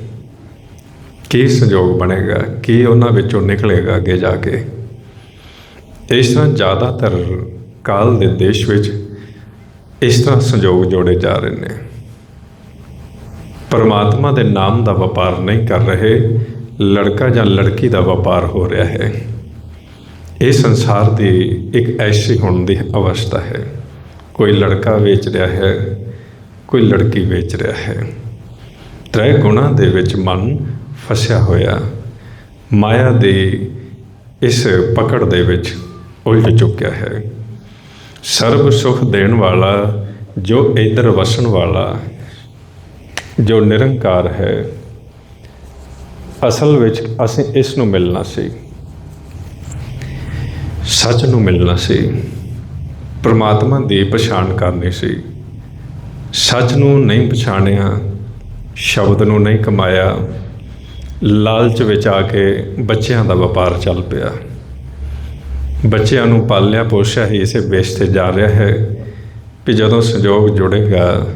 ਕੀ ਸੰਯੋਗ ਬਣੇਗਾ? ਕੀ ਉਹਨਾਂ ਵਿੱਚੋਂ ਨਿਕਲੇਗਾ ਅੱਗੇ ਜਾ ਕੇ? ਇਸ ਤਰ੍ਹਾਂ ਜ਼ਿਆਦਾਤਰ ਕਾਲ ਦੇ ਦੇਸ਼ ਵਿੱਚ ਇਸ ਤਰ੍ਹਾਂ ਸੰਯੋਗ ਜੋੜੇ ਜਾ ਰਹੇ ਨੇ। ਪਰਮਾਤਮਾ ਦੇ ਨਾਮ ਦਾ ਵਪਾਰ ਨਹੀਂ ਕਰ ਰਹੇ, ਲੜਕਾ ਜਾਂ ਲੜਕੀ ਦਾ ਵਪਾਰ ਹੋ ਰਿਹਾ ਹੈ। ਇਹ ਸੰਸਾਰ ਦੀ ਇੱਕ ਐਸੀ ਹੋਣ ਦੀ ਅਵਸਥਾ ਹੈ। ਕੋਈ ਲੜਕਾ ਵੇਚ ਰਿਹਾ ਹੈ, ਕੋਈ ਲੜਕੀ ਵੇਚ ਰਿਹਾ ਹੈ। ਤ੍ਰੈ ਗੁਣਾ ਦੇ ਵਿੱਚ ਮਨ ਫਸਿਆ ਹੋਇਆ। ਮਾਇਆ ਦੀ ਇਸ ਪਕੜ ਦੇ ਵਿੱਚ ਉਲਝ ਚੁੱਕਿਆ ਹੈ। ਸਰਬ ਸੁਖ ਦੇਣ ਵਾਲਾ, ਜੋ ਇਧਰ ਵਸਣ ਵਾਲਾ, ਜੋ ਨਿਰੰਕਾਰ ਹੈ। ਅਸਲ ਵਿੱਚ ਅਸੀਂ ਇਸ ਨੂੰ ਮਿਲਣਾ ਸੀ। ਸੱਚ ਨੂੰ ਮਿਲਣਾ ਸੀ। ਪ੍ਰਮਾਤਮਾ ਦੀ ਪਛਾਣ ਕਰਨੀ ਸੀ। ਸੱਚ ਨੂੰ ਨਹੀਂ ਪਛਾਣਿਆ, ਸ਼ਬਦ ਨੂੰ ਨਹੀਂ ਕਮਾਇਆ, ਲਾਲਚ ਵਿੱਚ ਆ ਕੇ ਬੱਚਿਆਂ ਦਾ ਵਪਾਰ ਚੱਲ ਪਿਆ। ਬੱਚਿਆਂ ਨੂੰ ਪਾਲਿਆ ਪੋਸ਼ਿਆ ਹੀ ਇਸੇ ਬੇਸ ਤੇ ਜਾ ਰਿਹਾ ਹੈ ਕਿ ਜਦੋਂ ਸੰਜੋਗ ਜੁੜੇਗਾ,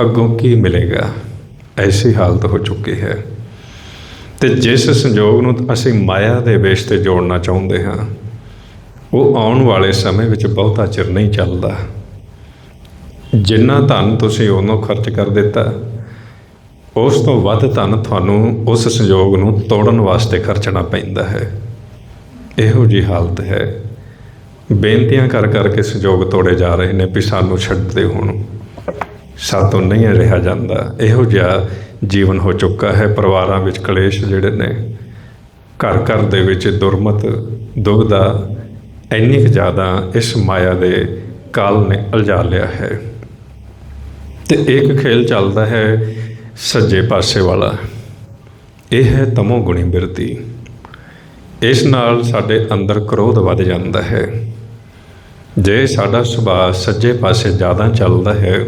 ਅੱਗੋਂ ਕੀ ਮਿਲੇਗਾ, ਐਸੀ ਹਾਲਤ ਹੋ ਚੁੱਕੀ ਹੈ। ਤੇ ਜਿਸ ਸੰਜੋਗ ਨੂੰ ਅਸੀਂ ਮਾਇਆ ਦੇ ਬੇਸ ਤੇ ਜੋੜਨਾ ਚਾਹੁੰਦੇ ਹਾਂ ਉਹ ਆਉਣ ਵਾਲੇ ਸਮੇਂ ਵਿੱਚ ਬਹੁਤਾ ਚਿਰ ਨਹੀਂ ਚੱਲਦਾ। ਜਿੰਨਾ ਧਨ ਤੁਸੀਂ ਉਹਨੋਂ ਖਰਚ ਕਰ ਦਿੱਤਾ, ਉਸ ਤੋਂ ਵੱਧ ਧਨ ਤੁਹਾਨੂੰ ਉਸ ਸੰਯੋਗ ਨੂੰ ਤੋੜਨ ਵਾਸਤੇ ਖਰਚਣਾ ਪੈਂਦਾ ਹੈ। ਇਹੋ ਜੀ ਹਾਲਤ ਹੈ। ਬੇਨਤੀਆਂ ਕਰ ਕਰਕੇ ਸੰਯੋਗ ਤੋੜੇ ਜਾ ਰਹੇ ਨੇ ਵੀ ਸਾਨੂੰ ਛੱਡਦੇ ਹੁਣ। ਸਾਤੋਂ ਨਹੀਂ ਰਿਹਾ ਜਾਂਦਾ। ਇਹੋ ਜਿਹਾ ਜੀਵਨ ਹੋ ਚੁੱਕਾ ਹੈ। ਪਰਿਵਾਰਾਂ ਵਿੱਚ ਕਲੇਸ਼ ਜਿਹੜੇ ਨੇ ਘਰ ਘਰ ਦੇ ਵਿੱਚ ਦੁਰਮਤ, ਦੁੱਖ ਦਾ ਇੰਨੀ ਕੁ ਜ਼ਿਆਦਾ ਇਸ ਮਾਇਆ ਦੇ ਕਾਲ ਨੇ ਉਲਝਾ ਲਿਆ ਹੈ। ਤੇ ਇੱਕ ਖੇਲ ਚੱਲਦਾ ਹੈ ਸੱਜੇ ਪਾਸੇ ਵਾਲਾ। ਇਹ ਹੈ ਤਮੋ ਗੁਣੀ ਬਿਰਤੀ। ਇਸ ਨਾਲ ਸਾਡੇ ਅੰਦਰ ਕ੍ਰੋਧ ਵੱਧ ਜਾਂਦਾ ਹੈ। ਜੇ ਸਾਡਾ ਸੁਭਾਅ ਸੱਜੇ ਪਾਸੇ ਜ਼ਿਆਦਾ ਚੱਲਦਾ ਹੈ,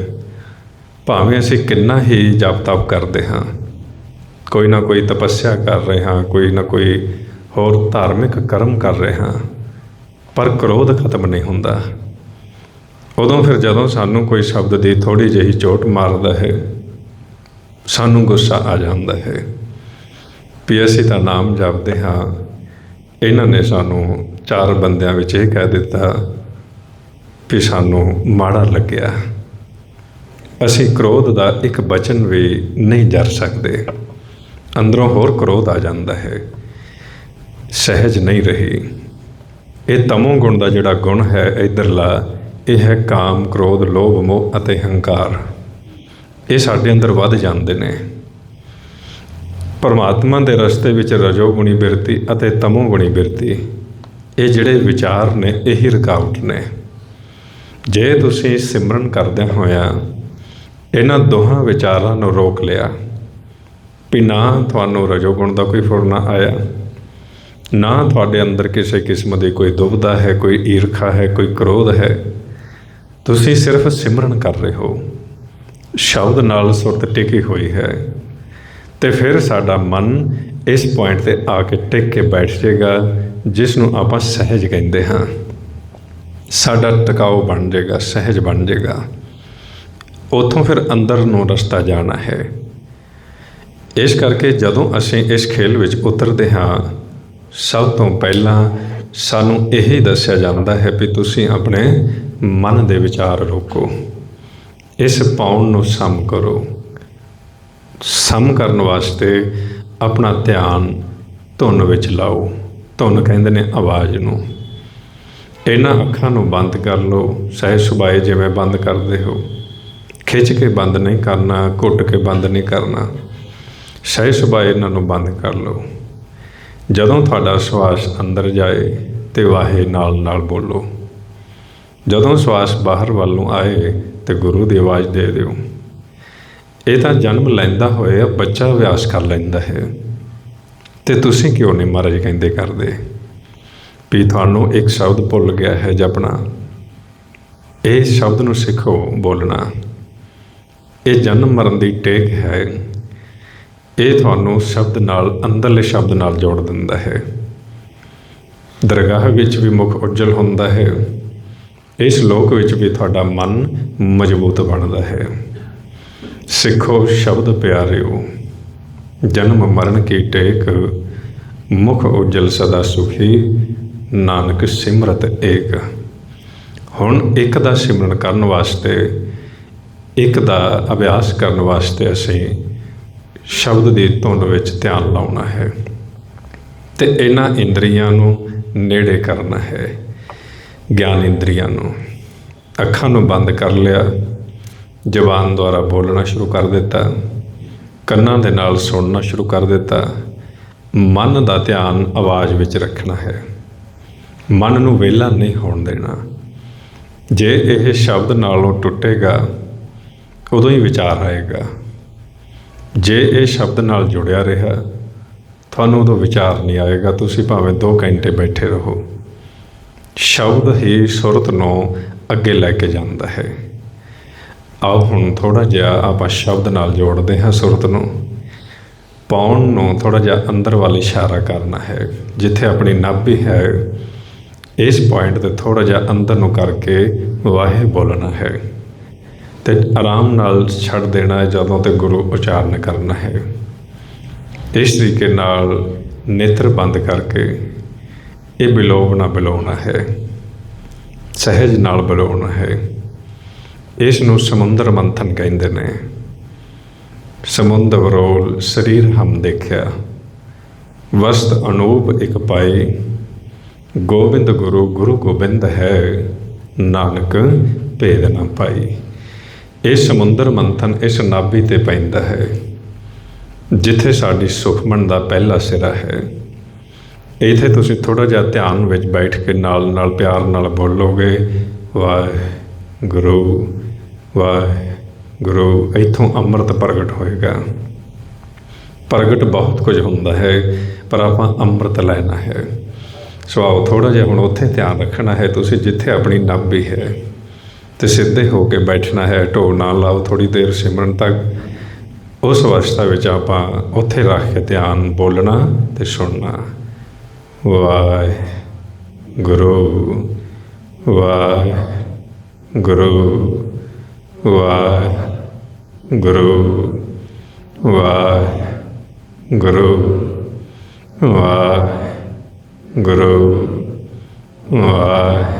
ਭਾਵੇਂ ਅਸੀਂ ਕਿੰਨਾ ਹੀ ਜਪ ਤਪ ਕਰਦੇ ਹਾਂ, ਕੋਈ ਨਾ ਕੋਈ ਤਪੱਸਿਆ ਕਰ ਰਹੇ ਹਾਂ, ਕੋਈ ਨਾ ਕੋਈ ਹੋਰ ਧਾਰਮਿਕ ਕਰਮ ਕਰ ਰਹੇ ਹਾਂ ਪਰ ਕ੍ਰੋਧ ਖਤਮ ਨਹੀਂ ਹੁੰਦਾ। ਉਦੋਂ ਫਿਰ ਜਦੋਂ ਸਾਨੂੰ ਕੋਈ ਸ਼ਬਦ ਦੀ ਥੋੜੀ ਜਿਹੀ ਚੋਟ ਮਾਰਦਾ ਹੈ, ਸਾਨੂੰ ਗੁੱਸਾ ਆ ਜਾਂਦਾ ਹੈ ਵੀ ਅਸੀਂ ਤਾਂ ਨਾਮ ਜਪਦੇ ਹਾਂ। ਇਹਨਾਂ ਨੇ ਸਾਨੂੰ ਚਾਰ ਬੰਦਿਆਂ ਵਿੱਚ ਇਹ ਕਹਿ ਦਿੱਤਾ ਵੀ ਸਾਨੂੰ ਮਾੜਾ ਲੱਗਿਆ। ਅਸੀਂ ਕ੍ਰੋਧ ਦਾ ਇੱਕ ਬਚਨ ਵੀ ਨਹੀਂ ਜਰ ਸਕਦੇ। ਅੰਦਰੋਂ ਹੋਰ ਕ੍ਰੋਧ ਆ ਜਾਂਦਾ ਹੈ। ਸਹਿਜ ਨਹੀਂ ਰਹੀ। ਇਹ ਤਮੋ ਗੁਣ ਦਾ ਜਿਹੜਾ ਗੁਣ ਹੈ ਇਧਰਲਾ, ਇਹ ਹੈ ਕਾਮ, ਕ੍ਰੋਧ, ਲੋਭ, ਮੋਹ ਅਤੇ ਹੰਕਾਰ। ਇਹ ਸਾਡੇ ਅੰਦਰ ਵੱਧ ਜਾਂਦੇ ਨੇ। ਪਰਮਾਤਮਾ ਦੇ ਰਸਤੇ ਵਿੱਚ ਰਜੋ ਗੁਣੀ ਬਿਰਤੀ ਅਤੇ ਤਮੋ ਗੁਣੀ ਬਿਰਤੀ, ਇਹ ਜਿਹੜੇ ਵਿਚਾਰ ਨੇ, ਇਹੀ ਰੁਕਾਵਟ ਨੇ। ਜੇ ਤੁਸੀਂ ਸਿਮਰਨ ਕਰਦਿਆਂ ਹੋਇਆਂ ਇਹਨਾਂ ਦੋਹਾਂ ਵਿਚਾਰਾਂ ਨੂੰ ਰੋਕ ਲਿਆ, ਵੀ ਨਾ ਤੁਹਾਨੂੰ ਰਜੋਗੁਣ ਦਾ ਕੋਈ ਫੁਰਨਾ ਆਇਆ ਨਾ ਤੁਹਾਡੇ ਅੰਦਰ ਕਿਸੇ ਕਿਸਮ ਦੀ ਕੋਈ ਦੁਬਦਾ ਹੈ, ਕੋਈ ਈਰਖਾ ਹੈ, ਕੋਈ ਕ੍ਰੋਧ ਹੈ। ਤੁਸੀਂ ਸਿਰਫ ਸਿਮਰਨ ਕਰ ਰਹੇ ਹੋ। ਸ਼ਬਦ ਨਾਲ ਸੁਰਤ ਟਿਕੀ ਹੋਈ ਹੈ। ਤੇ ਫਿਰ ਸਾਡਾ ਮਨ ਇਸ ਪੁਆਇੰਟ ਤੇ ਆ ਕੇ ਟਿਕ ਕੇ ਬੈਠ ਜਾਏਗਾ ਜਿਸ ਨੂੰ ਆਪਾਂ ਸਹਿਜ ਕਹਿੰਦੇ ਹਾਂ। ਸਾਡਾ ਟਿਕਾਓ ਬਣ ਜਾਏਗਾ, ਸਹਿਜ ਬਣ ਜਾਏਗਾ। ਉਥੋਂ ਫਿਰ ਅੰਦਰ ਨੂੰ ਰਸਤਾ ਜਾਣਾ ਹੈ। ਇਸ ਕਰਕੇ ਜਦੋਂ ਅਸੀਂ ਇਸ ਖੇਲ ਵਿੱਚ ਉਤਰਦੇ ਹਾਂ ਸਭ ਤੋਂ ਪਹਿਲਾਂ ਸਾਨੂੰ ਇਹ ਦੱਸਿਆ ਜਾਂਦਾ ਹੈ ਕਿ ਤੁਸੀਂ ਆਪਣੇ ਮਨ ਦੇ ਵਿਚਾਰ ਰੋਕੋ। ਇਸ ਪਾਉਣ ਨੂੰ ਸਮ ਕਰੋ। ਸਮ ਕਰਨ ਵਾਸਤੇ ਆਪਣਾ ਧਿਆਨ ਧੁਨ ਵਿੱਚ ਲਾਓ। ਧੁਨ ਕਹਿੰਦੇ ਨੇ ਆਵਾਜ਼ ਨੂੰ। ਇਹਨਾਂ ਅੱਖਾਂ ਨੂੰ ਬੰਦ ਕਰ ਲਓ। ਸਹਿਜ ਸੁਭਾਏ ਜਿਵੇਂ ਬੰਦ ਕਰਦੇ ਹੋ। ਖਿੱਚ ਕੇ ਬੰਦ ਨਹੀਂ ਕਰਨਾ, ਘੁੱਟ ਕੇ ਬੰਦ ਨਹੀਂ ਕਰਨਾ। ਸਹਿਜ ਸੁਭਾਏ ਇਹਨਾਂ ਨੂੰ ਬੰਦ ਕਰ ਲਓ। ਜਦੋਂ ਤੁਹਾਡਾ ਸਵਾਸ ਅੰਦਰ ਜਾਏ ਤੇ ਵਾਹੇ ਨਾਲ ਨਾਲ ਬੋਲੋ। ਜਦੋਂ ਸਵਾਸ ਬਾਹਰ ਵੱਲ ਨੂੰ ਆਏ ਤੇ ਗੁਰੂ ਦੀ ਆਵਾਜ਼ ਦੇ ਦਿਓ। ਇਹ ਤਾਂ ਜਨਮ ਲੈਂਦਾ ਹੋਇਆ ਬੱਚਾ ਅਭਿਆਸ ਕਰ ਲੈਂਦਾ ਹੈ। ਤੇ ਤੁਸੀਂ ਕਿਉਂ ਨਹੀਂ ਮਹਾਰਾਜ ਕਹਿੰਦੇ ਕਰਦੇ? ਵੀ ਤੁਹਾਨੂੰ ਇੱਕ ਸ਼ਬਦ ਭੁੱਲ ਗਿਆ ਹੈ ਜਪਣਾ। ਇਹ ਸ਼ਬਦ ਨੂੰ ਸਿੱਖੋ ਬੋਲਣਾ। ਇਹ ਜਨਮ ਮਰਨ ਦੀ ਟੇਕ ਹੈ। ਇਹ ਤੁਹਾਨੂੰ ਸ਼ਬਦ ਨਾਲ, ਅੰਦਰਲੇ ਸ਼ਬਦ ਨਾਲ ਜੋੜ ਦਿੰਦਾ ਹੈ। ਦਰਗਾਹ ਵਿੱਚ ਵੀ ਮੁਖ ਉਜਲ ਹੁੰਦਾ ਹੈ। ਇਸ ਲੋਕ ਵਿੱਚ ਵੀ ਤੁਹਾਡਾ ਮਨ ਮਜ਼ਬੂਤ ਬਣਦਾ ਹੈ। ਸਿੱਖੋ ਸ਼ਬਦ ਪਿਆਰਿਓ, ਜਨਮ ਮਰਨ ਕੀ ਟੇਕ, ਮੁਖ ਉਜਲ ਸਦਾ ਸੁਖੀ, ਨਾਨਕ ਸਿਮਰਤ ਏਕ। ਹੁਣ ਇੱਕ ਦਾ ਸਿਮਰਨ ਕਰਨ ਵਾਸਤੇ, ਇੱਕ ਦਾ ਅਭਿਆਸ ਕਰਨ ਵਾਸਤੇ ਅਸੀਂ ਸ਼ਬਦ ਦੀ ਧੁਨ ਵਿੱਚ ਧਿਆਨ ਲਾਉਣਾ ਹੈ ਤੇ ਇਹਨਾਂ ਇੰਦਰੀਆਂ ਨੂੰ ਨੇੜੇ ਕਰਨਾ ਹੈ। ਗਿਆਨ ਇੰਦਰੀਆਂ ਨੂੰ। ਅੱਖਾਂ ਨੂੰ ਬੰਦ ਕਰ ਲਿਆ। ਜ਼ਬਾਨ ਦੁਆਰਾ ਬੋਲਣਾ ਸ਼ੁਰੂ ਕਰ ਦਿੱਤਾ। ਕੰਨਾਂ ਦੇ ਨਾਲ ਸੁਣਨਾ ਸ਼ੁਰੂ ਕਰ ਦਿੱਤਾ। ਮਨ ਦਾ ਧਿਆਨ ਆਵਾਜ਼ ਵਿੱਚ ਰੱਖਣਾ ਹੈ। ਮਨ ਨੂੰ ਵਿਹਲਾ ਨਹੀਂ ਹੋਣ ਦੇਣਾ। ਜੇ ਇਹ ਸ਼ਬਦ ਨਾਲੋਂ ਟੁੱਟੇਗਾ, ਉਦੋਂ ਹੀ ਵਿਚਾਰ ਆਏਗਾ। ਜੇ ਇਹ ਸ਼ਬਦ ਨਾਲ ਜੁੜਿਆ ਰਿਹਾ, ਤੁਹਾਨੂੰ ਉਦੋਂ ਵਿਚਾਰ ਨਹੀਂ ਆਏਗਾ, ਤੁਸੀਂ ਭਾਵੇਂ 2 ਘੰਟੇ ਬੈਠੇ ਰਹੋ। ਸ਼ਬਦ ਹੀ ਸੁਰਤ ਨੂੰ ਅੱਗੇ ਲੈ ਕੇ ਜਾਂਦਾ ਹੈ। ਆਓ ਹੁਣ ਥੋੜਾ ਜਿਹਾ ਆਪਾਂ ਸ਼ਬਦ ਨਾਲ ਜੋੜਦੇ ਹਾਂ ਸੁਰਤ ਨੂੰ। ਪਾਉਣ ਨੂੰ ਥੋੜਾ ਜਿਹਾ ਅੰਦਰ ਵੱਲ ਇਸ਼ਾਰਾ ਕਰਨਾ ਹੈ, ਜਿੱਥੇ ਆਪਣੀ ਨਾਭੀ ਹੈ, ਇਸ ਪੁਆਇੰਟ ਤੇ ਥੋੜਾ ਜਿਹਾ ਅੰਦਰ ਨੂੰ ਕਰਕੇ ਵਾਹਿ ਬੋਲਣਾ ਹੈ। ਤੇ ਆਰਾਮ ਨਾਲ ਛੱਡ ਦੇਣਾ ਹੈ ਜਦੋਂ ਤੇ ਗੁਰੂ ਉਚਾਰਨ ਕਰਨਾ ਹੈ। ਇਸ ਤਰੀਕੇ ਨਾਲ ਨੇਤਰ ਬੰਦ ਕਰਕੇ ਇਹ ਬਿਲੋਵਣਾ ਬਿਲੋਣਾ ਹੈ। ਸਹਿਜ ਨਾਲ ਬਿਲੋਵਣਾ ਹੈ। ਇਸ ਨੂੰ ਸਮੁੰਦਰ ਮੰਥਨ ਕਹਿੰਦੇ ਨੇ। ਸਮੁੰਦਰ ਵਰੋਲ ਸਰੀਰ ਹਮ ਦੇਖਿਆ। ਵਸਤ ਅਨੂਪ ਇੱਕ ਪਾਈ। ਗੋਬਿੰਦ ਗੁਰੂ ਗੁਰੂ ਗੋਬਿੰਦ ਹੈ। ਨਾਨਕ ਭੇਦ ਨਾ ਪਾਈ। ਇਹ ਸਮੁੰਦਰ ਮੰਥਨ ਇਸ ਨਾਭੀ ਤੇ ਪੈਂਦਾ ਹੈ, ਜਿੱਥੇ ਸਾਡੀ ਸੁਖਮਨ ਦਾ ਪਹਿਲਾ ਸਿਰਾ ਹੈ। ਇਥੇ ਤੁਸੀਂ ਥੋੜਾ ਜਿਹਾ ਧਿਆਨ ਵਿੱਚ ਬੈਠ ਕੇ ਨਾਲ ਨਾਲ ਪਿਆਰ ਨਾਲ ਬੋਲੋਗੇ, ਵਾਹਿਗੁਰੂ ਵਾਹਿਗੁਰੂ। ਇਥੋਂ ਅੰਮ੍ਰਿਤ ਪ੍ਰਗਟ ਹੋਏਗਾ। ਪ੍ਰਗਟ ਬਹੁਤ ਕੁਝ ਹੁੰਦਾ ਹੈ, ਪਰ ਆਪਾਂ ਅੰਮ੍ਰਿਤ ਲੈਣਾ ਹੈ। ਸੋ ਆਓ ਥੋੜਾ ਜਿਹਾ ਹੁਣ ਉੱਥੇ ਧਿਆਨ ਰੱਖਣਾ ਹੈ, ਤੁਸੀਂ ਜਿੱਥੇ ਆਪਣੀ ਨਾਭੀ ਹੈ ਤੇ ਸਿੱਧੇ ਹੋ ਕੇ ਬੈਠਣਾ ਹੈ ਢੋ ਨਾ ਲਾਓ ਥੋੜੀ ਦੇਰ ਸਿਮਰਨ ਤੱਕ। ਉਸ ਅਵਸਥਾ ਵਿੱਚ ਆਪਾਂ ਉੱਥੇ ਰੱਖ ਕੇ ਧਿਆਨ ਬੋਲਣਾ ਤੇ ਸੁਣਨਾ। ਵਾਹਿ ਗੁਰੂ ਵਾਹਿ ਗੁਰੂ ਵਾਹਿ ਗੁਰੂ ਵਾਹਿ ਗੁਰੂ ਵਾਹਿ ਗੁਰੂ ਵਾਹਿ